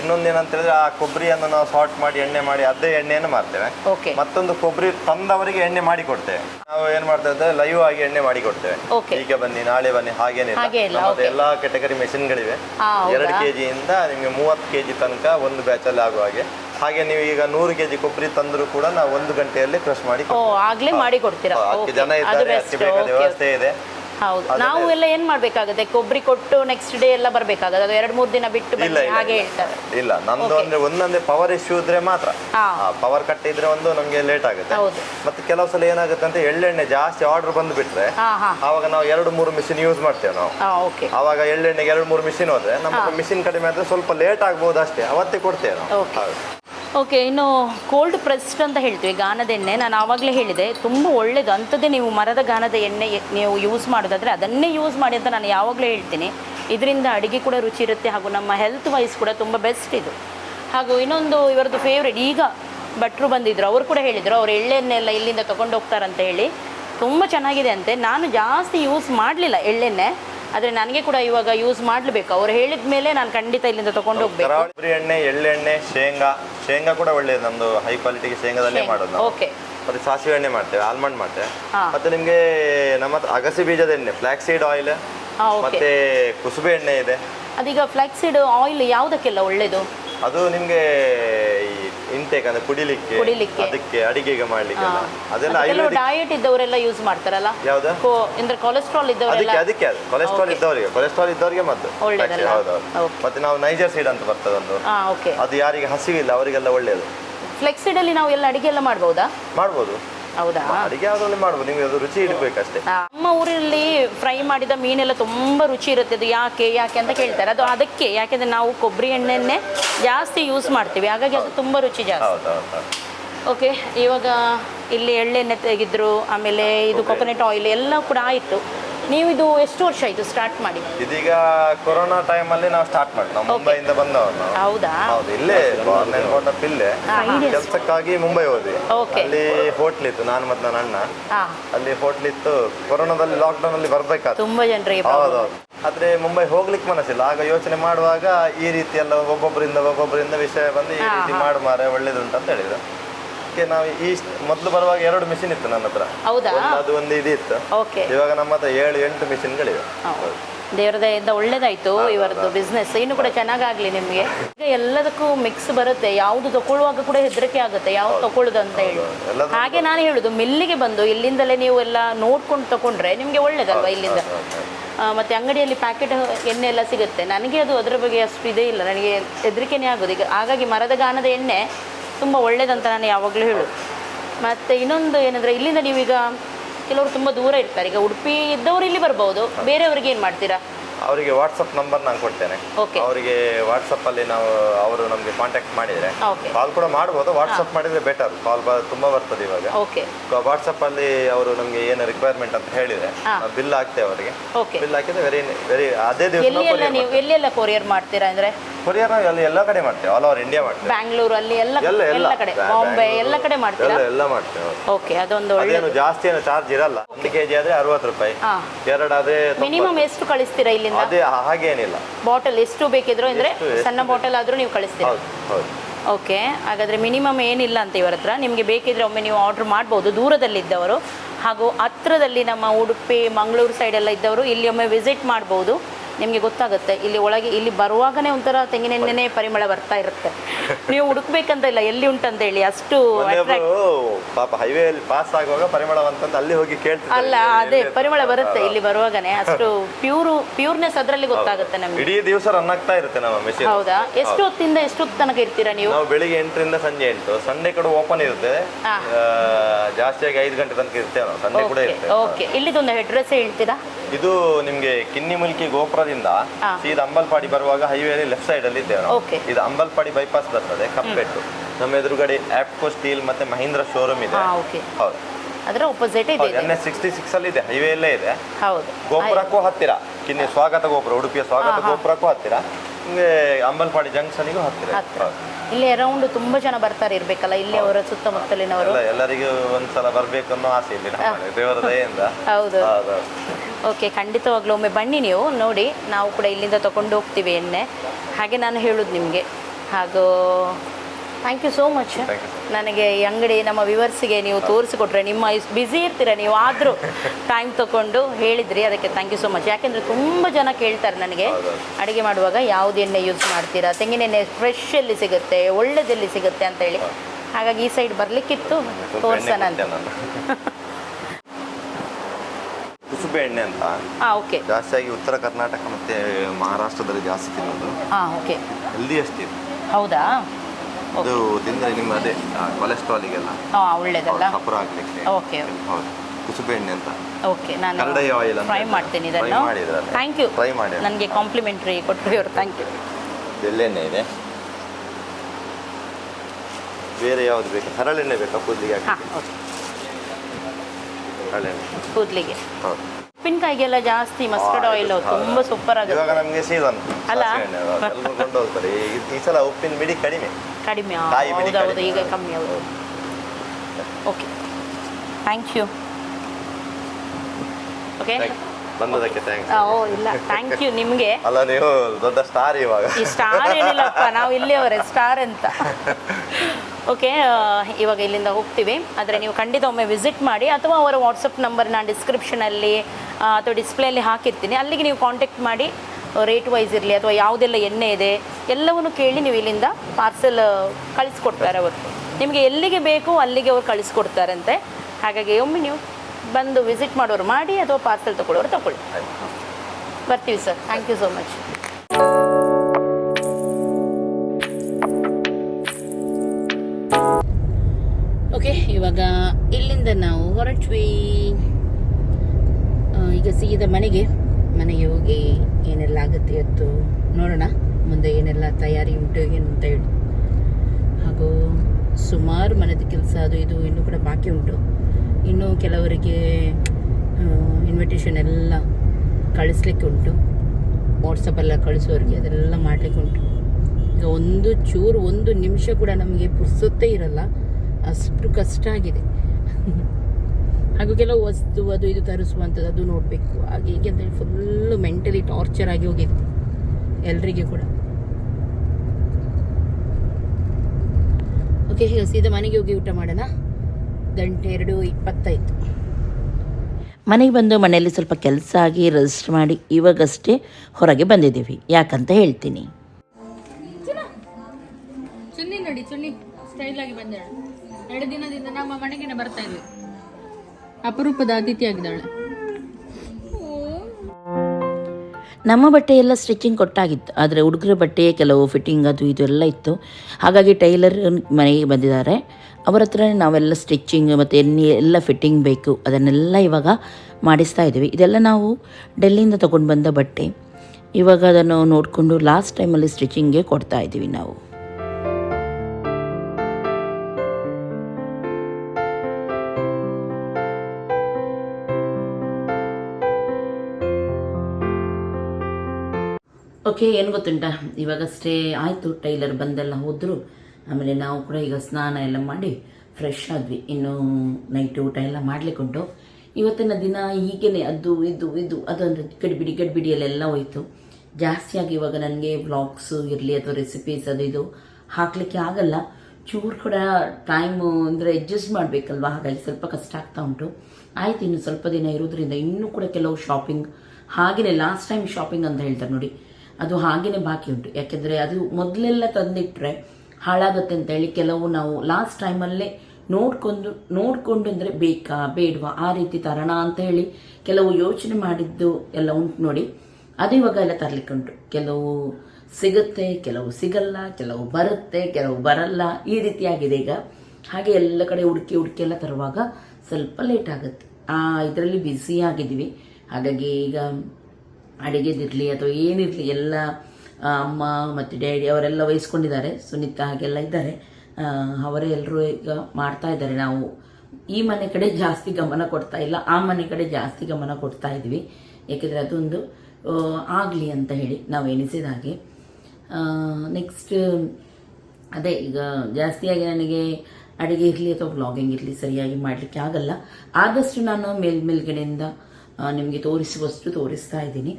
ಇನ್ನೊಂದೇನಂತ ಹೇಳಿದ್ರೆ ಆ ಕೊಬ್ಬರಿಯನ್ನು ನಾವು ಸಾರ್ಟ್ ಮಾಡಿ ಎಣ್ಣೆ ಮಾಡಿ ಅದೇ ಎಣ್ಣೆಯನ್ನು ಮಾರ್ತೇವೆ. ಓಕೆ ಮತ್ತೊಂದು ಕೊಬ್ಬರಿ ತಂದವರಿಗೆ ಎಣ್ಣೆ ಮಾಡಿ ಕೊಡ್ತೇವೆ. ನಾವು ಏನ್ ಮಾಡ್ತಾ ಇದ್ದೇವೆ ಲೈವ್ ಆಗಿ ಎಣ್ಣೆ ಮಾಡಿ ಕೊಡ್ತೇವೆ. Okay. ಈಗ ಬನ್ನಿ ನಾಳೆ ಬನ್ನಿ ಹಾಗೇನಿಲ್ಲ. ಹಾಗೆ ಇಲ್ಲ, ನಮ್ಮದು okay. ಎಲ್ಲಾ ಕೆಟಗರಿ ಮೆಷಿನ್ಗಳಿವೆ ಗಳಿವೆ. ಹೌದಾ? ಎರಡು ಕೆಜಿಯಿಂದ ನಿಮಗೆ ಮೂವತ್ತು ಕೆಜಿ ತನಕ ಒಂದು ಬ್ಯಾಚಲ್ಲಿ ಆಗುವ ಹಾಗೆ. ಹಾಗೆ ನೀವು ಈಗ ನೂರು ಕೆಜಿ ಕೊಬ್ಬರಿ ತಂದರೂ ಕೂಡ ನಾವು ಒಂದು ಗಂಟೆಯಲ್ಲಿ ಕ್ರಶ್ ಮಾಡಿ ಓ ಆಗ್ಲೇ ಮಾಡಿ ಕೊಡ್ತೀರಾ? ಹೌದು, ಅದಕ್ಕೆ Okay. ಜನ ಅದು ಇದ್ದಾರೆ best. ಅದಕ್ಕೆ ಬೇಕಾದ ವ್ಯವಸ್ಥೆ ಇದೆ. ಹೌದು ನಾವು ಎಲ್ಲ ಏನ್ ಮಾಡ್ಬೇಕಾಗುತ್ತೆ ಕೊಬ್ಬರಿ ಕೊಟ್ಟು ನೆಕ್ಸ್ಟ್ ಡೇ ಎಲ್ಲ ಬರ್ಬೇಕಾಗತ್ತೆ ಅದು ಎರಡು ಮೂರು ದಿನ ಬಿಟ್ಟು ಇಲ್ಲ ಬನ್ನಿ ಇಲ್ಲ ಹಾಗೆ. ಹೇಳ್ತಾರೆ ಇಲ್ಲ ನಂದು Okay. ಅಂದ್ರೆ ಒಂದೊಂದೇ ಪವರ್ ಇಶ್ಯೂ ಇದ್ರೆ ಮಾತ್ರ ಹಾ. ಪವರ್ ಕಟ್ ಇದ್ರೆ ಒಂದು ನಮ್ಗೆ ಲೇಟ್ ಆಗುತ್ತೆ ಹೌದು. ಮತ್ತೆ ಕೆಲವು ಸಲ ಏನಾಗುತ್ತೆ ಅಂತ ಎಳ್ಳೆಣ್ಣೆ ಜಾಸ್ತಿ ಆರ್ಡರ್ ಬಂದು ಬಿಟ್ರೆ ಹಾ ಹಾ ಆವಾಗ ನಾವು ಎರಡು ಮೂರು ಮಿಷಿನ್ ಯೂಸ್ ಮಾಡ್ತೇವೆ ನಾವು ಹಾ ಓಕೆ ಆವಾಗ ಎಳ್ಳೆಣ್ಣೆಗೆ ಎರಡು ಮೂರು ಮಿಷಿನ್ ಹೋದ್ರೆ ನಮ್ಮ ಮಿಷಿನ್ ಕಡಿಮೆ ಆದ್ರೆ ಸ್ವಲ್ಪ ಲೇಟ್ ಆಗ್ಬೋದು ಅಷ್ಟೇ ಅವತ್ತೇ ಕೊಡ್ತೇವೆ ನಾವು Okay. ಹೌದು. ಓಕೆ ಇನ್ನು ಕೋಲ್ಡ್ ಪ್ರೆಸ್ಡ್ ಅಂತ ಹೇಳ್ತೀವಿ ಗಾನದ ಎಣ್ಣೆ. ನಾನು ಆವಾಗಲೇ ಹೇಳಿದೆ, ತುಂಬ ಒಳ್ಳೇದು. ಅಂಥದ್ದೇ ನೀವು ಮರದ ಗಾನದ ಎಣ್ಣೆ ನೀವು ಯೂಸ್ ಮಾಡೋದಾದರೆ ಅದನ್ನೇ ಯೂಸ್ ಮಾಡಿ ಅಂತ ನಾನು ಯಾವಾಗಲೇ ಹೇಳ್ತೀನಿ. ಇದರಿಂದ ಅಡುಗೆ ಕೂಡ ರುಚಿ ಇರುತ್ತೆ ಹಾಗೂ ನಮ್ಮ ಹೆಲ್ತ್ ವೈಸ್ ಕೂಡ ತುಂಬ ಬೆಸ್ಟ್ ಇದು. ಹಾಗೂ ಇನ್ನೊಂದು ಇವರದ್ದು ಫೇವ್ರೇಟ್ ಈಗ ಭಟ್ರು ಬಂದಿದ್ರು, ಅವರು ಕೂಡ ಹೇಳಿದರು, ಅವ್ರು ಎಳ್ಳೆಣ್ಣೆ ಎಲ್ಲ ಇಲ್ಲಿಂದ ತೊಗೊಂಡು ಹೋಗ್ತಾರಂತ ಹೇಳಿ. ತುಂಬ ಚೆನ್ನಾಗಿದೆ ಅಂತೆ. ನಾನು ಜಾಸ್ತಿ ಯೂಸ್ ಮಾಡಲಿಲ್ಲ ಎಳ್ಳೆಣ್ಣೆ. ಆದರೆ ನನಗೆ ಕೂಡ ಇವಾಗ ಯೂಸ್ ಮಾಡಲೇಬೇಕು ಅವ್ರು ಹೇಳಿದ ಮೇಲೆ ನಾನು ಖಂಡಿತ ಇಲ್ಲಿಂದ ತಗೊಂಡು ಹೋಗ್ಬೇಕು ಕರಾವಳಿ ಎಣ್ಣೆ ಎಳ್ಳೆಣ್ಣೆ ಶೇಂಗಾ ಶೇಂಗಾ ಕೂಡ ಒಳ್ಳೆಯದು ನಮ್ದು ಹೈ ಕ್ವಾಲಿಟಿಗೆ ಶೇಂಗಾದಲ್ಲೇ ಶೇಂಗಾ, ಮಾಡೋದು ನಾವು okay. ಮತ್ತೆ ಸಾಸಿವೆ ಎಣ್ಣೆ ಮಾಡ್ತೇವೆ ಆಲ್ಮಂಡ್ ಮಾಡ್ತೇವೆ ಹಾ. ಮತ್ತೆ ನಿಮ್ಗೆ ನಮ್ಮ ಹತ್ರ ಅಗಸೆ ಬೀಜದ ಎಣ್ಣೆ ಫ್ಲ್ಯಾಕ್ ಸೀಡ್ ಆಯಿಲ್ ಹಾ, okay. ಮತ್ತೆ ಕುಸುಬೆ ಎಣ್ಣೆ ಇದೆ ಅದೀಗ ಫ್ಲೆಕ್ಸಿಡ್ ಆಯಿಲ್ ಯಾವುದಕ್ಕೆಲ್ಲ ಒಳ್ಳೆಯದು ಅದು ನಿಮಗೆ ಇಂಟೇಕ್ ಅಂದ್ರೆ ಕುಡಿಲಿಕ್ಕೆ ಕುಡಿಲಿಕ್ಕೆ. ಅದಕ್ಕೆ ಅಡಿಗೆಗೆ ಮಾಡ್ಲಿಕ್ಕೆ ಅಲ್ಲ. ಅದೆಲ್ಲ ಕೆಲವು ಆಯುರ್ವೇದಿಕ್ ಡಯಟ್ ಇದ್ದವರೆಲ್ಲ ಯೂಸ್ ಮಾಡ್ತಾರಲ್ಲ? ಯಾವ್ದು? ಕೋ- ಅಂದ್ರೆ ಕೊಲೆಸ್ಟ್ರಾಲ್ ಇದ್ದವರೆಲ್ಲ? ಅದಕ್ಕೆ ಅದಕ್ಕೆ ಅದು. ಕೊಲೆಸ್ಟ್ರಾಲ್ ಇದ್ದವರಿಗೆ ಕೊಲೆಸ್ಟ್ರಾಲ್ ಇದ್ದವರಿಗೆ ಮದ್ದು. ಒಳ್ಳೇದಲ್ಲ? ಹೌದು ಹೌದೌದು Okay. ಮತ್ತೆ ನಾವು ನೈಜರ್ ಸೀಡ್ ಅಂತ ಬರ್ತದೆ ಒಂದು. ಹಾ ಓಕೆ ಅದು ಯಾರಿಗೆ ಹಸಿವಿಲ್ಲ ಅವರಿಗೆಲ್ಲ ಒಳ್ಳೆಯದು ಫ್ಲೆಕ್ಸಿಡ್ ಅಲ್ಲಿ ನಾವು ಎಲ್ಲ ಅಡಿಗೆ ಎಲ್ಲ ಮಾಡ್ಬೋದಾ? ಮಾಡ್ಬೋದು. ಹೌದಾ? ಅಡಿಗೆ ಯಾವ್ದ್ರಲ್ಲಿ ಮಾಡ್ಬೋದು. ನಿಮ್ಗೆ ಅದು ರುಚಿ ಇಡ್ಬೇಕಷ್ಟೇ ನಮ್ಮ ಊರಲ್ಲಿ ಫ್ರೈ ಮಾಡಿದ ಮೀನೆಲ್ಲ ತುಂಬಾ ರುಚಿ ಇರುತ್ತೆ. ಅದು ಯಾಕೆ ಯಾಕೆ ಅಂತ ಕೇಳ್ತಾರೆ. ಅದು ಅದಕ್ಕೆ ಯಾಕೆಂದ್ರೆ ನಾವು ಕೊಬ್ಬರಿ ಎಣ್ಣೆಯನ್ನೇ ಜಾಸ್ತಿ ಯೂಸ್ ಮಾಡ್ತೀವಿ. ಹಾಗಾಗಿ ಅದು ತುಂಬಾ ರುಚಿ ಜಾಸ್ತಿ. ಓಕೆ ಇವಾಗ ಇಲ್ಲಿ ಎಳ್ಳೆಣ್ಣೆ ತೆಗೆದ್ರು ಆಮೇಲೆ ಇದು ಕೊಕೊನಟ್ ಆಯಿಲ್ ಎಲ್ಲ ಕೂಡ ಆಯಿತು. ನೀವು ಇದು ಎಷ್ಟು ವರ್ಷ ಆಯಿತು ಸ್ಟಾರ್ಟ್ ಮಾಡಿ? ಇದೀಗ ಕೊರೋನಾ ಟೈಮ್ ಅಲ್ಲಿ ನಾವು ಸ್ಟಾರ್ಟ್ ಮಾಡಿ ನಾವು ಮುಂಬೈಯಿಂದ ಬಂದವರು ನಾವು ಹೌದಾ? ಹೌದು ಇಲ್ಲೇ ಆನ್ಲೈನ್ ಕೋಟಪ್ ಇಲ್ಲೇ. ಕೆಲಸಕ್ಕಾಗಿ ಮುಂಬೈ ಹೋದ್ವಿ. ಅಲ್ಲಿ ಹೋಟ್ಲ್ ಇತ್ತು ನಾನು ಮತ್ತು ನನ್ನ ಅಣ್ಣ. ಅಲ್ಲಿ ಹೋಟ್ಲ್ ಇತ್ತು. ಕೊರೋನಾದಲ್ಲಿ ಲಾಕ್ಡೌನ್ ಅಲ್ಲಿ ಬರ್ಬೇಕಾ ತುಂಬಾ ಜನರಿಗೆ. ಹೌದೌದು. ಆದ್ರೆ ಮುಂಬೈ ಹೋಗ್ಲಿಕ್ಕೆ ಮನಸ್ಸಿಲ್ಲ. ಆಗ ಯೋಚನೆ ಮಾಡುವಾಗ ಈ ರೀತಿ ಎಲ್ಲ ಒಬ್ಬೊಬ್ಬರಿಂದ ಒಬ್ಬೊಬ್ಬರಿಂದ ವಿಷಯ ಬಂದು ಈ ರೀತಿ. ಮಾಡು ಮಾರೆ ಒಳ್ಳೇದುಂಟು ಅಂತ ಹೇಳಿದ್ರು. ಅದಕ್ಕೆ ನಾವು ಈ ಮೊದಲು ಬರುವಾಗ ಎರಡು ಮಿಷಿನ್ ಇತ್ತು ನನ್ನ ಹತ್ರ. ಹೌದಾ? ಒಂದು ಅದು ಒಂದು ಇದು ಇತ್ತು. ಓಕೆ ಇವಾಗ ನಮ್ಮ ಹತ್ರ ಏಳು ಎಂಟು ಮಿಷಿನ್ಗಳಿವೆ ದೇವರ ದಯೆಯಿಂದ ಒಳ್ಳೇದಾಯ್ತು ಇವರದ್ದು ಬಿಸ್ನೆಸ್ ಇನ್ನು ಕೂಡ ಚೆನ್ನಾಗಾಗ್ಲಿ ನಿಮಗೆ. ಈಗ ಎಲ್ಲದಕ್ಕೂ ಮಿಕ್ಸ್ ಬರುತ್ತೆ. ಯಾವುದು ತಗೊಳ್ಳುವಾಗ ಕೂಡ ಹೆದರಿಕೆ ಆಗುತ್ತೆ. ಯಾವ್ದು ತಗೊಳ್ಳುದು ಅಂತ ಹೇಳಿ. ಎಲ್ಲದೂ ಹಾಗೆ ನಾನು ಹೇಳುದು ಮಿಲ್ಲಿಗೆ ಬಂದು ಇಲ್ಲಿಂದಲೇ ನೀವು ಎಲ್ಲ ನೋಡ್ಕೊಂಡು ತಗೊಂಡ್ರೆ ನಿಮಗೆ ಒಳ್ಳೇದಲ್ವಾ ಇಲ್ಲಿಂದ? ಆ, ಮತ್ತೆ ಅಂಗಡಿಯಲ್ಲಿ ಪ್ಯಾಕೆಟ್ ಎಣ್ಣೆ ಎಲ್ಲ ಸಿಗುತ್ತೆ. ನನಗೆ ಅದು ಅದರ ಬಗ್ಗೆ ಅಷ್ಟು ಇದೇ ಇಲ್ಲ. ನನಗೆ ಹೆದರಿಕೆನೇ ಆಗೋದು. ಈಗ ಹಾಗಾಗಿ ಮರದ ಗಾನದ ಎಣ್ಣೆ ತುಂಬ ಒಳ್ಳೆಯದಂತ ನಾನು ಯಾವಾಗಲೂ ಹೇಳೋದು. ಮತ್ತು ಇನ್ನೊಂದು ಏನಂದರೆ, ಇಲ್ಲಿಂದ ನೀವೀಗ ಕೆಲವರು ತುಂಬ ದೂರ ಇರ್ತಾರೆ. ಈಗ ಉಡುಪಿ ಇದ್ದವರು ಇಲ್ಲಿ ಬರ್ಬೋದು, ಬೇರೆಯವ್ರಿಗೆ ಏನು ಮಾಡ್ತೀರಾ? ಅವರಿಗೆ ವಾಟ್ಸಪ್ ನಂಬರ್ ನಾನು ಕೊಡ್ತೇನೆ. Okay. ಅವರಿಗೆ ವಾಟ್ಸಪ್ ಅಲ್ಲಿ ನಾವು ಅವರು ನಮಗೆ ಕಾಂಟ್ಯಾಕ್ಟ್ ಮಾಡಿದ್ರೆ. ಕಾಲ್ ಕೂಡ ಮಾಡ್ಬೋದು ವಾಟ್ಸಪ್ ಮಾಡಿದ್ರೆ ಬೆಟರ್ ಕಾಲ್ ತುಂಬಾ ಬರ್ತದೆ ಇವಾಗ. ಓಕೆ ವಾಟ್ಸಪ್ ಅಲ್ಲಿ ಅವರು ನಮಗೆ ಏನು ರಿಕ್ವೈರ್ಮೆಂಟ್ ಅಂತ ಹೇಳಿದ್ರೆ ಹಾ. ಬಿಲ್ ಹಾಕ್ತೇವೆ ಅವರಿಗೆ. ಬಿಲ್ ಹಾಕಿದ್ರೆ ವೆರಿ ವೆರಿ ಅದೇ ದಿವಸ ನೀವು ಎಲ್ಲೆಲ್ಲ ಕೊರಿಯರ್ ಮಾಡ್ತೀರಾ ಅಂದ್ರೆ? ಕೊರಿಯರ್ ನಾವು ಎಲ್ಲ ಎಲ್ಲ ಕಡೆ ಮಾಡ್ತೇವೆ. ಆಲ್ ಓವರ್ ಇಂಡಿಯಾ ಮಾಡ್ತೇವೆ. ಬ್ಯಾಂಗ್ಳೂರ್ ಅಲ್ಲಿ ಎಲ್ಲ ಎಲ್ಲ ಎಲ್ಲ. ಎಲ್ಲ ಕಡೆ. ಬಾಂಬೆ ಎಲ್ಲ ಕಡೆ ಮಾಡ್ತೀರಾ? ಎಲ್ಲ ಎಲ್ಲ ಮಾಡ್ತೇವೆ ಓಕೆ ಅದೊಂದು ಒಳ್ಳೆ ಅದೇನು ಜಾಸ್ತಿ ಏನು ಚಾರ್ಜ್ ಇರಲ್ಲ. ಒಂದು ಕೆಜಿ ಆದ್ರೆ ಅರವತ್ತು ರೂಪಾಯಿ. ಹಾ. ಆದ್ರೆ ಮಿನಿಮಮ್ ಎಷ್ಟು ಕಳಿಸ್ತೀರಾ ಇಲ್ಲಿಂದ ಅದೇ ಹಾಗೇನಿಲ್ಲ. ಬಾಟಲ್ ಎಷ್ಟು ಬೇಕಿದ್ರು ಅಂದರೆ ಸಣ್ಣ ಬಾಟಲ್ ಆದ್ರೂ ನೀವು ಕಳಿಸ್ತೀರಾ. ಹೌದು ಹೌದು. ಓಕೆ ಹಾಗಾದ್ರೆ ಮಿನಿಮಮ್ ಏನಿಲ್ಲ ಅಂತ ಇವರ ಹತ್ರ. ನಿಮಗೆ ಬೇಕಿದ್ರೆ ಒಮ್ಮೆ ನೀವು ಆರ್ಡ್ರ್ ಮಾಡ್ಬೋದು. ದೂರದಲ್ಲಿದ್ದವರು ಹಾಗೂ ಹತ್ರದಲ್ಲಿ ನಮ್ಮ ಉಡುಪಿ ಮಂಗಳೂರು ಸೈಡೆಲ್ಲ ಇದ್ದವರು ಇಲ್ಲಿ ಒಮ್ಮೆ ವಿಸಿಟ್ ಮಾಡ್ಬೋದು. ನಿಮಗೆ ಗೊತ್ತಾಗುತ್ತೆ. ಇಲ್ಲಿ ಒಳಗೆ ಇಲ್ಲಿ ಬರುವಾಗನೇ ಒಂಥರ ತೆಂಗಿನೆಣ್ಣೆ ಪರಿಮಳ ಬರ್ತಾ ಇರುತ್ತೆ. ನೀವು ಹುಡುಕ್ಬೇಕಂತ ಇಲ್ಲ ಎಲ್ಲಿ ಉಂಟಂತ ಹೇಳಿ ಅಷ್ಟು ಪಾಪ ಹೈವೇ ಅಲ್ಲಿ ಪಾಸ್ ಆಗುವಾಗ ಪರಿಮಳವಂತಂತ ಅಲ್ಲಿ ಹೋಗಿ ಕೇಳ್ತಾರೆ ಅಲ್ಲ ಅದೇ ಪರಿಮಳ ಬರುತ್ತೆ ಇಲ್ಲಿ ಬರುವಾಗನೇ. ಅಷ್ಟು ಪ್ಯೂರು ಪ್ಯೂರ್ನೆಸ್ ಅದರಲ್ಲಿ ಗೊತ್ತಾಗುತ್ತೆ ನಮಗೆ. ಇಡೀ ದಿವಸ ರನ್ ಆಗ್ತಾ ಇರುತ್ತೆ ನಮ್ಮ ಮೆಷಿನ್ ಹೌದಾ? ಎಷ್ಟು ಹೊತ್ತಿಂದ ಎಷ್ಟು ಹೊತ್ತು ತನಕ ಇರ್ತೀರಾ ನೀವು? ನಾವು ಬೆಳಿಗ್ಗೆ ಎಂಟರಿಂದ ಸಂಜೆ ಎಂಟು. ಸಂಡೆ ಕೂಡ ಓಪನ್ ಇರುತ್ತೆ. ಜಾಸ್ತಿಯಾಗಿ ಐದು ಗಂಟೆ ತನಕ ಇರ್ತೇವೆ ನಾವು. ಸಂಡೇ ಕೂಡ ಓಕೆ ಇರ್ತೇವೆ. ಓಕೆ ಇಲ್ಲಿದೊಂದು ಅಡ್ರೆಸ್ ಹೇಳ್ತೀರಾ? ಇದು ನಿಮ್ಗೆ ಕಿನ್ನಿಮುಲ್ಕಿ ಹಾ. ಸೀದಾ ಅಂಬಲ್ಪಾಡಿ ಬರುವಾಗ ಹೈವೇ ಲೆಫ್ಟ್ ಸೈಡ್ ಅಲ್ಲಿ ಇದ್ದೇವೆ ನಾವು. Okay. ಇದು ಅಂಬಲ್ಪಾಡಿ ಬೈಪಾಸ್ ಬರ್ತದೆ ಕಪ್ಪೆಟ್ಟು. ನಮ್ಮ ಎದುರುಗಡೆ ಆಪ್ಕೋ ಸ್ಟೀಲ್ ಮತ್ತೆ ಮಹೀಂದ್ರ ಶೋರೂಮ್ ಇದೆ. ಹಾ ಓಕೆ ಹೌದು. ಅದರ ಒಪೋಸಿಟ್ ಇದೆ ಎನ್ ಎಸ್ ಸಿಕ್ಸ್ಟಿ ಸಿಕ್ಸ್ ಅಲ್ಲಿ ಇದೆ ಹೈವೇ ಅಲ್ಲೇ ಇದೆ. ಹೌದು. ಗೋಪುರಕ್ಕೂ ಹತ್ತಿರ. ಕಿನ್ನಿ ಸ್ವಾಗತ ಗೋಪುರ ಉಡುಪಿಯ ಸ್ವಾಗತ ಹಾ, ಹಾ. ಗೋಪುರಕ್ಕೂ ಹತ್ತಿರ. ಹಿಂಗೆ ಅಂಬಲ್ಪಾಡಿ ಜಂಕ್ಷನಿಗೂ ಹತ್ತಿರ ಇಲ್ಲಿ ಅರೌಂಡ್ ತುಂಬಾ ಜನ ಬರ್ತಾರೆ ಇರ್ಬೇಕಲ್ಲ ಇಲ್ಲಿ ಅವರ ಸುತ್ತಮುತ್ತಲಿನವರು. ಎಲ್ಲ ಎಲ್ಲರಿಗೂ ಒಂದ್ಸಲ ಬರ್ಬೇಕು ಅನ್ನೋ ಆಸೆ ಇಲ್ಲಿ ನಮ್ಮಲ್ಲಿ, ದೇವರ ದಯೆಯಿಂದ. ಹೌದು. ಹೌದು. ಓಕೆ ಖಂಡಿತವಾಗ್ಲೂ ಒಮ್ಮೆ ಬನ್ನಿ ನೀವು ನೋಡಿ ನಾವು ಕೂಡ ಇಲ್ಲಿಂದ ತಗೊಂಡು ಹೋಗ್ತೀವಿ ಎಣ್ಣೆ. ಹಾಗೆ ನಾನು ಹೇಳೋದು ನಿಮಗೆ. ಹಾಗೂ ಥ್ಯಾಂಕ್ ಯು ಸೋ ಮಚ್ ನನಗೆ ಈ ಅಂಗಡಿ ನಮ್ಮ ವಿವರ್ಸಿಗೆ ನೀವು ತೋರಿಸಿಕೊಟ್ರೆ ನಿಮ್ಮ ಬ್ಯುಸಿ ಇರ್ತೀರ ನೀವು ಆದರೂ ಟೈಮ್ ತಗೊಂಡು ಹೇಳಿದ್ರಿ ಅದಕ್ಕೆ ಥ್ಯಾಂಕ್ ಯು ಸೋ ಮಚ್ ಯಾಕೆಂದರೆ ತುಂಬ ಜನ ಕೇಳ್ತಾರೆ ನನಗೆ. ಅಡುಗೆ ಮಾಡುವಾಗ ಯಾವುದು ಎಣ್ಣೆ ಯೂಸ್ ಮಾಡ್ತೀರಾ ತೆಂಗಿನ ಎಣ್ಣೆ ಫ್ರೆಶ್ ಎಲ್ಲಿ ಸಿಗುತ್ತೆ ಒಳ್ಳೆದೆಲ್ಲಿ ಸಿಗುತ್ತೆ ಅಂತ ಹೇಳಿ. ಹಾಗಾಗಿ ಈ ಸೈಡ್ ಬರಲಿಕ್ಕಿತ್ತು. ತೋರಿಸೋಣ ಅಂತ. ಕುಸುಬೆ ಎಣ್ಣೆ ಅಂತ. ಓಕೆ ಜಾಸ್ತಿಯಾಗಿ ಉತ್ತರ ಕರ್ನಾಟಕ ಮತ್ತೆ ಮಹಾರಾಷ್ಟ್ರದಲ್ಲಿ ಜಾಸ್ತಿ ತಿನ್ನೋದು. ಹಾಂ ಓಕೆ ಹೌದಾ? ಇದು ತಿಂದ್ರೆ ನಿಮ್ಮ ಅದೇ ಕೊಲೆಸ್ಟ್ರಾಲಿಗೆಲ್ಲ ಒಳ್ಳೇದಲ್ಲ? ಕಪುರ ಹಾಕ್ಲಿಕ್ಕೆ ಓಕೆ ಹೌದು. ಕುಸುಬೆ ಎಣ್ಣೆ ಅಂತ. ಓಕೆ ನಾನು ಕರಡೈ ಆಯಿಲ್ ಫ್ರೈ ಮಾಡ್ತೀನಿ ಇದನ್ನ. ಥ್ಯಾಂಕ್ ಯು ಟ್ರೈ ಮಾಡಿ. ನನಗೆ ಕಾಂಪ್ಲಿಮೆಂಟ್ರಿ ಕೊಟ್ಟರು ಇವರು. ಥ್ಯಾಂಕ್ ಯು ಬೆಲ್ಲೆಣ್ಣೆ ಇದೆ. ಬೇರೆ ಯಾವುದು ಬೇಕು? ಹರಳೆಣ್ಣೆ ಬೇಕಾ? ಕೂದಲಿಗೆ ಹಾಕಿ ಹರಳೆಣ್ಣೆ. ಕೂದಲಿಗೆ. ಹೌದು. ಉಪ್ಪಿನಕಾಯಿಗೆಲ್ಲ ಜಾಸ್ತಿ ಮಸ್ಟರ್ಡ್ ಆಯಿಲ್ ತುಂಬಾ ಸೂಪರ್ ಇವಾಗ ಆಗುತ್ತೆ ನಮಗೆ ಸೀಸನ್ ಅಲ್ಲ? ಎಲ್ಲರೂ ಈ- ಈ ಸಲ ಉಪ್ಪಿನ ಮಿಡಿ ಕಡಿಮೆ. ಕಡಿಮೆ ಕಾಯಿ ಬಿಡಿ ಹೌದೌದು ಕಡಿಮೆ. ಈಗ ಕಮ್ಮಿ ಹೌದು. Okay thank you okay Thank- ಬಂದದಕ್ಕೆ ಥ್ಯಾಂಕ್ಸ್ ಓ ಇಲ್ಲ. ಥ್ಯಾಂಕ್ ಯು ನಿಮಗೆ. ಅಲ್ಲ ನೀವು ದೊಡ್ಡ ಸ್ಟಾರ್ ಇವಾಗ. ಈ ಸ್ಟಾರ್ ಏನಿಲ್ಲಪ್ಪ ನಾವು ಇಲ್ಲಿಯವರೇ ಸ್ಟಾರ್ ಅಂತ. ಓಕೆ ಇವಾಗ ಇಲ್ಲಿಂದ ಹೋಗ್ತೀವಿ. ಆದರೆ ನೀವು ಖಂಡಿತ ಒಮ್ಮೆ ವಿಸಿಟ್ ಮಾಡಿ ಅಥವಾ ಅವರ ವಾಟ್ಸಪ್ ನಂಬರ್ ನಾನು ಡಿಸ್ಕ್ರಿಪ್ಷನಲ್ಲಿ ಅಥವಾ ಡಿಸ್ಪ್ಲೇಯಲ್ಲಿ ಹಾಕಿರ್ತೀನಿ. ಅಲ್ಲಿಗೆ ನೀವು ಕಾಂಟ್ಯಾಕ್ಟ್ ಮಾಡಿ ರೇಟ್ ವೈಸ್ ಇರಲಿ ಅಥವಾ ಯಾವುದೆಲ್ಲ ಎಣ್ಣೆ ಇದೆ ಎಲ್ಲವನ್ನು ಕೇಳಿ ನೀವು ಇಲ್ಲಿಂದ ಪಾರ್ಸೆಲ್ ಕಳಿಸ್ಕೊಡ್ತಾರೆ ಅವರು. ನಿಮಗೆ ಎಲ್ಲಿಗೆ ಬೇಕು ಅಲ್ಲಿಗೆ ಅವ್ರು ಕಳಿಸ್ಕೊಡ್ತಾರಂತೆ. ಹಾಗಾಗಿ ಒಮ್ಮೆ ನೀವು ಬಂದು ವಿಸಿಟ್ ಮಾಡೋರು ಮಾಡಿ ಅಥವಾ ಪಾರ್ಸೆಲ್ ತಗೊಳ್ಳೋರು ತಗೊಳ್ಳಿ. ಬರ್ತೀವಿ sir thank you so much okay ಇವಾಗ ಇಲ್ಲಿಂದ ನಾವು ಹೊರಟ್ವಿ. ಈಗ ಸಿಗಿದ ಮನೆಗೆ ಮನೆಗೆ ಹೋಗಿ ಏನೆಲ್ಲ ಆಗುತ್ತೆ ಇವತ್ತು ನೋಡೋಣ. ಮುಂದೆ ಏನೆಲ್ಲ ತಯಾರಿ ಉಂಟು, ಏನು ಅಂತ ಹೇಳಿ. ಹಾಗೂ ಸುಮಾರು ಮನೆದ ಕೆಲಸ ಅದು ಇದು ಇನ್ನೂ ಕೂಡ ಬಾಕಿ ಉಂಟು. ಇನ್ನು ಕೆಲವರಿಗೆ ಇನ್ವಿಟೇಷನ್ ಎಲ್ಲ ಕಳಿಸ್ಲಿಕ್ಕೆ ಉಂಟು. ವಾಟ್ಸಪ್ಪೆಲ್ಲ ಕಳಿಸೋರಿಗೆ ಅದೆಲ್ಲ ಮಾಡಲಿಕ್ಕೆ ಉಂಟು. ಈಗ ಒಂದು ಚೂರು ಒಂದು ನಿಮಿಷ ಕೂಡ ನಮಗೆ ಪುರ್ಸೊತ್ತೇ ಇರಲ್ಲ. ಅಷ್ಟು ಕಷ್ಟ ಆಗಿದೆ. ಹಾಗೂ ಕೆಲವು ವಸ್ತು, ಅದು ಇದು ತರಿಸುವಂಥದ್ದು ಅದು ನೋಡಬೇಕು. ಹಾಗೆ ಹೀಗೆ ಅಂತೇಳಿ ಫುಲ್ಲು ಮೆಂಟಲಿ ಟಾರ್ಚರ್ ಆಗಿ ಹೋಗಿದೆ ಎಲ್ರಿಗೆ ಕೂಡ. ಓಕೆ ಸೀದಾ ಮನೆಗೆ ಹೋಗಿ ಊಟ ಮಾಡೋಣ. ಎರಡು ಇಪ್ಪತ್ತೈದು. ಮನೆಗೆ ಬಂದು ಮನೆಯಲ್ಲಿ ಸ್ವಲ್ಪ ಕೆಲಸ ಆಗಿ ರೆಸ್ಟ್ ಮಾಡಿ ಇವಾಗಷ್ಟೇ ಹೊರಗೆ ಬಂದಿದ್ದೀವಿ. ಯಾಕಂತ ಹೇಳ್ತೀನಿ. ಚುನ್ನಿ ನೋಡಿ ಚುನ್ನಿ. ಸ್ಟೈಲ್ ಆಗಿ ಬಂದಾಳೆ. ಎರಡು ದಿನದಿಂದ ನಮ್ಮ ಮನೆಗೆ ಬರ್ತಾ ಇದ್ವಿ ಅಪರೂಪದ ಅತಿಥಿ ಆಗಿದ್ದಾಳೆ ನಮ್ಮ ಬಟ್ಟೆ ಎಲ್ಲ ಸ್ಟಿಚಿಂಗ್ ಕೊಟ್ಟಾಗಿತ್ತು. ಆದರೆ ಹುಡುಗರ ಬಟ್ಟೆ, ಕೆಲವು ಫಿಟ್ಟಿಂಗ್ ಅದು ಇದು ಎಲ್ಲ ಇತ್ತು. ಹಾಗಾಗಿ ಟೈಲರ್ ಮನೆಗೆ ಬಂದಿದ್ದಾರೆ. ಅವರ ಹತ್ರ ನಾವೆಲ್ಲ ಸ್ಟಿಚಿಂಗ್ ಮತ್ತು ಎಣ್ಣೆ ಎಲ್ಲ ಫಿಟ್ಟಿಂಗ್ ಬೇಕು. ಅದನ್ನೆಲ್ಲ ಇವಾಗ ಮಾಡಿಸ್ತಾ ಇದ್ದೀವಿ. ಇದೆಲ್ಲ ನಾವು ಡೆಲ್ಲಿಯಿಂದ ತೊಗೊಂಡು ಬಂದ ಬಟ್ಟೆ. ಇವಾಗ ಅದನ್ನು ನೋಡಿಕೊಂಡು ಲಾಸ್ಟ್ ಟೈಮಲ್ಲಿ ಸ್ಟಿಚಿಂಗ್ಗೆ ಕೊಡ್ತಾ ಇದ್ದೀವಿ ನಾವು. ಓಕೆ ಏನು ಗೊತ್ತುಂಟಾ? ಇವಾಗಷ್ಟೇ ಆಯಿತು, ಟೈಲರ್ ಬಂದೆಲ್ಲ ಹೋದರು. ಆಮೇಲೆ ನಾವು ಕೂಡ ಈಗ ಸ್ನಾನ ಎಲ್ಲ ಮಾಡಿ ಫ್ರೆಶ್ ಆದ್ವಿ. ಇನ್ನು ನೈಟ್ ಊಟ ಎಲ್ಲ ಮಾಡಲಿಕ್ಕುಂಟು. ಇವತ್ತಿನ ದಿನ ಹೀಗೇನೆ ಅದು, ಇದು ಇದು ಅದೊಂದು ಗಡಿಬಿಡಿ ಗಡಿಬಿಡಿಯಲ್ಲೆಲ್ಲ ಹೋಯಿತು. ಜಾಸ್ತಿಯಾಗಿ ಇವಾಗ ನನಗೆ ವ್ಲಾಗ್ಸು ಇರಲಿ ಅಥವಾ ರೆಸಿಪೀಸ್ ಅದು ಇದು ಹಾಕಲಿಕ್ಕೆ ಆಗಲ್ಲ. ಚೂರು ಕೂಡ ಟೈಮು ಅಂದರೆ ಅಡ್ಜಸ್ಟ್ ಮಾಡಬೇಕಲ್ವಾ? ಹಾಗಾಗಿ ಸ್ವಲ್ಪ ಕಷ್ಟ ಆಗ್ತಾ ಉಂಟು. ಆಯ್ತು, ಇನ್ನು ಸ್ವಲ್ಪ ದಿನ ಇರೋದ್ರಿಂದ ಇನ್ನೂ ಕೂಡ ಕೆಲವು ಶಾಪಿಂಗ್ ಹಾಗೆಯೇ ಲಾಸ್ಟ್ ಟೈಮ್ ಶಾಪಿಂಗ್ ಅಂತ ಹೇಳ್ತಾರೆ ನೋಡಿ. ಅದು ಹಾಗೇನೆ ಬಾಕಿ ಉಂಟು. ಯಾಕೆಂದರೆ ಅದು ಮೊದಲೆಲ್ಲ ತಂದಿಟ್ಟರೆ ಹಾಳಾಗುತ್ತೆ ಅಂತ ಹೇಳಿ ಕೆಲವು ನಾವು ಲಾಸ್ಟ್ ಟೈಮಲ್ಲೇ ನೋಡ್ಕೊಂಡು ನೋಡ್ಕೊಂಡು ಅಂದರೆ ಬೇಕಾ, ಬೇಡವಾ, ಆ ರೀತಿ ತರೋಣ ಅಂತ ಹೇಳಿ ಕೆಲವು ಯೋಚನೆ ಮಾಡಿದ್ದು ಎಲ್ಲ ಉಂಟು ನೋಡಿ. ಅದು ಇವಾಗ ಎಲ್ಲ ತರಲಿಕ್ಕೆ ಉಂಟು. ಕೆಲವು ಸಿಗುತ್ತೆ, ಕೆಲವು ಸಿಗಲ್ಲ, ಕೆಲವು ಬರುತ್ತೆ, ಕೆಲವು ಬರಲ್ಲ, ಈ ರೀತಿಯಾಗಿದೆ ಈಗ. ಹಾಗೆ ಎಲ್ಲ ಕಡೆ ಹುಡುಕಿ ಹುಡುಕಿ ಎಲ್ಲ ತರುವಾಗ ಸ್ವಲ್ಪ ಲೇಟ್ ಆಗುತ್ತೆ. ಆ, ಇದರಲ್ಲಿ ಬ್ಯುಸಿ ಆಗಿದ್ದೀವಿ. ಹಾಗಾಗಿ ಈಗ ಅಡುಗೆದಿರಲಿ ಅಥವಾ ಏನಿರಲಿ ಎಲ್ಲ ಅಮ್ಮ ಮತ್ತು ಡ್ಯಾಡಿ ಅವರೆಲ್ಲ ವಹಿಸ್ಕೊಂಡಿದ್ದಾರೆ. ಸುನೀತಾ ಹಾಗೆಲ್ಲ ಇದ್ದಾರೆ. ಅವರೇ ಎಲ್ಲರೂ ಈಗ ಮಾಡ್ತಾ ಇದ್ದಾರೆ. ನಾವು ಈ ಮನೆ ಕಡೆ ಜಾಸ್ತಿ ಗಮನ ಕೊಡ್ತಾ ಇಲ್ಲ. ಆ ಮನೆ ಕಡೆ ಜಾಸ್ತಿ ಗಮನ ಕೊಡ್ತಾ ಇದ್ವಿ ಏಕೆಂದರೆ ಅದೊಂದು ಆಗಲಿ ಅಂತ ಹೇಳಿ ನಾವು ಎಣಿಸಿದ ಹಾಗೆ. ನೆಕ್ಸ್ಟ್ ಅದೇ ಈಗ ಜಾಸ್ತಿಯಾಗಿ ನನಗೆ ಅಡುಗೆ ಇರಲಿ ಅಥವಾ ಬ್ಲಾಗಿಂಗ್ ಇರಲಿ ಸರಿಯಾಗಿ ಮಾಡಲಿಕ್ಕೆ ಆಗಲ್ಲ. ಆದಷ್ಟು ನಾನು ಮೇಲ್ ಮೇಲ್ಗಡೆಯಿಂದ ನಿಮಗೆ ತೋರಿಸುವಷ್ಟು ತೋರಿಸ್ತಾ ಇದ್ದೀನಿ.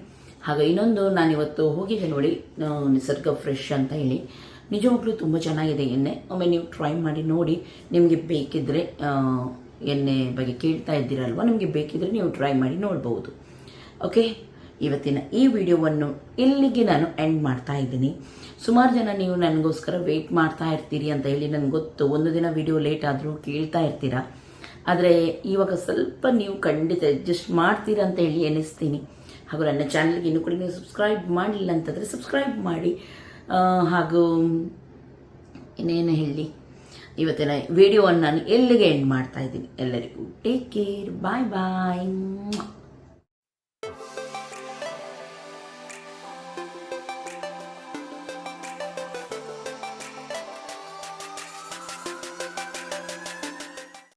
ಹಾಗೆ ಇನ್ನೊಂದು ನಾನಿವತ್ತು ಹೋಗಿದ್ದೆ ನೋಡಿ ನಿಸರ್ಗ ಫ್ರೆಶ್ ಅಂತ ಹೇಳಿ. ನಿಜವಾಗ್ಲೂ ತುಂಬ ಚೆನ್ನಾಗಿದೆ ಎಣ್ಣೆ. ಒಮ್ಮೆ ನೀವು ಟ್ರೈ ಮಾಡಿ ನೋಡಿ, ನಿಮಗೆ ಬೇಕಿದ್ದರೆ ಎಣ್ಣೆ ಬಗ್ಗೆ ಕೇಳ್ತಾ ಇದ್ದೀರಲ್ವ? ನಿಮಗೆ ಬೇಕಿದ್ದರೆ ನೀವು ಟ್ರೈ ಮಾಡಿ ನೋಡ್ಬೋದು. ಓಕೆ ಇವತ್ತಿನ ಈ ವಿಡಿಯೋವನ್ನು ಇಲ್ಲಿಗೆ ನಾನು ಎಂಡ್ ಮಾಡ್ತಾ ಇದ್ದೀನಿ. ಸುಮಾರು ಜನ ನೀವು ನನಗೋಸ್ಕರ ವೆಯ್ಟ್ ಮಾಡ್ತಾ ಇರ್ತೀರಿ ಅಂತ ಹೇಳಿ ನನಗೆ ಗೊತ್ತು. ಒಂದು ದಿನ ವಿಡಿಯೋ ಲೇಟ್ ಆದರೂ ಕೇಳ್ತಾ ಇರ್ತೀರಾ? ಆದರೆ ಇವಾಗ ಸ್ವಲ್ಪ ನೀವು ಖಂಡಿತ ಅಡ್ಜಸ್ಟ್ ಮಾಡ್ತೀರಾ ಅಂತ ಹೇಳಿ ಎನಿಸ್ತೀನಿ ಹಾಗೂ ನನ್ನ ಚಾನಲ್ಗೆ ಇನ್ನೂ ಕೂಡ ನೀವು ಸಬ್ಸ್ಕ್ರೈಬ್ ಮಾಡಲಿಲ್ಲ ಅಂತಂದರೆ ಸಬ್ಸ್ಕ್ರೈಬ್ ಮಾಡಿ. ಹಾಗೂ ಇನ್ನೇನು ಹೇಳಿ? ಇವತ್ತಿನ ವಿಡಿಯೋವನ್ನು ನಾನು ಎಲ್ಲಿಗೆ ಎಂಡ್ ಮಾಡ್ತಾ ಇದ್ದೀನಿ? ಎಲ್ಲರಿಗೂ ಟೇಕ್ ಕೇರ್ ಬಾಯ್ ಬಾಯ್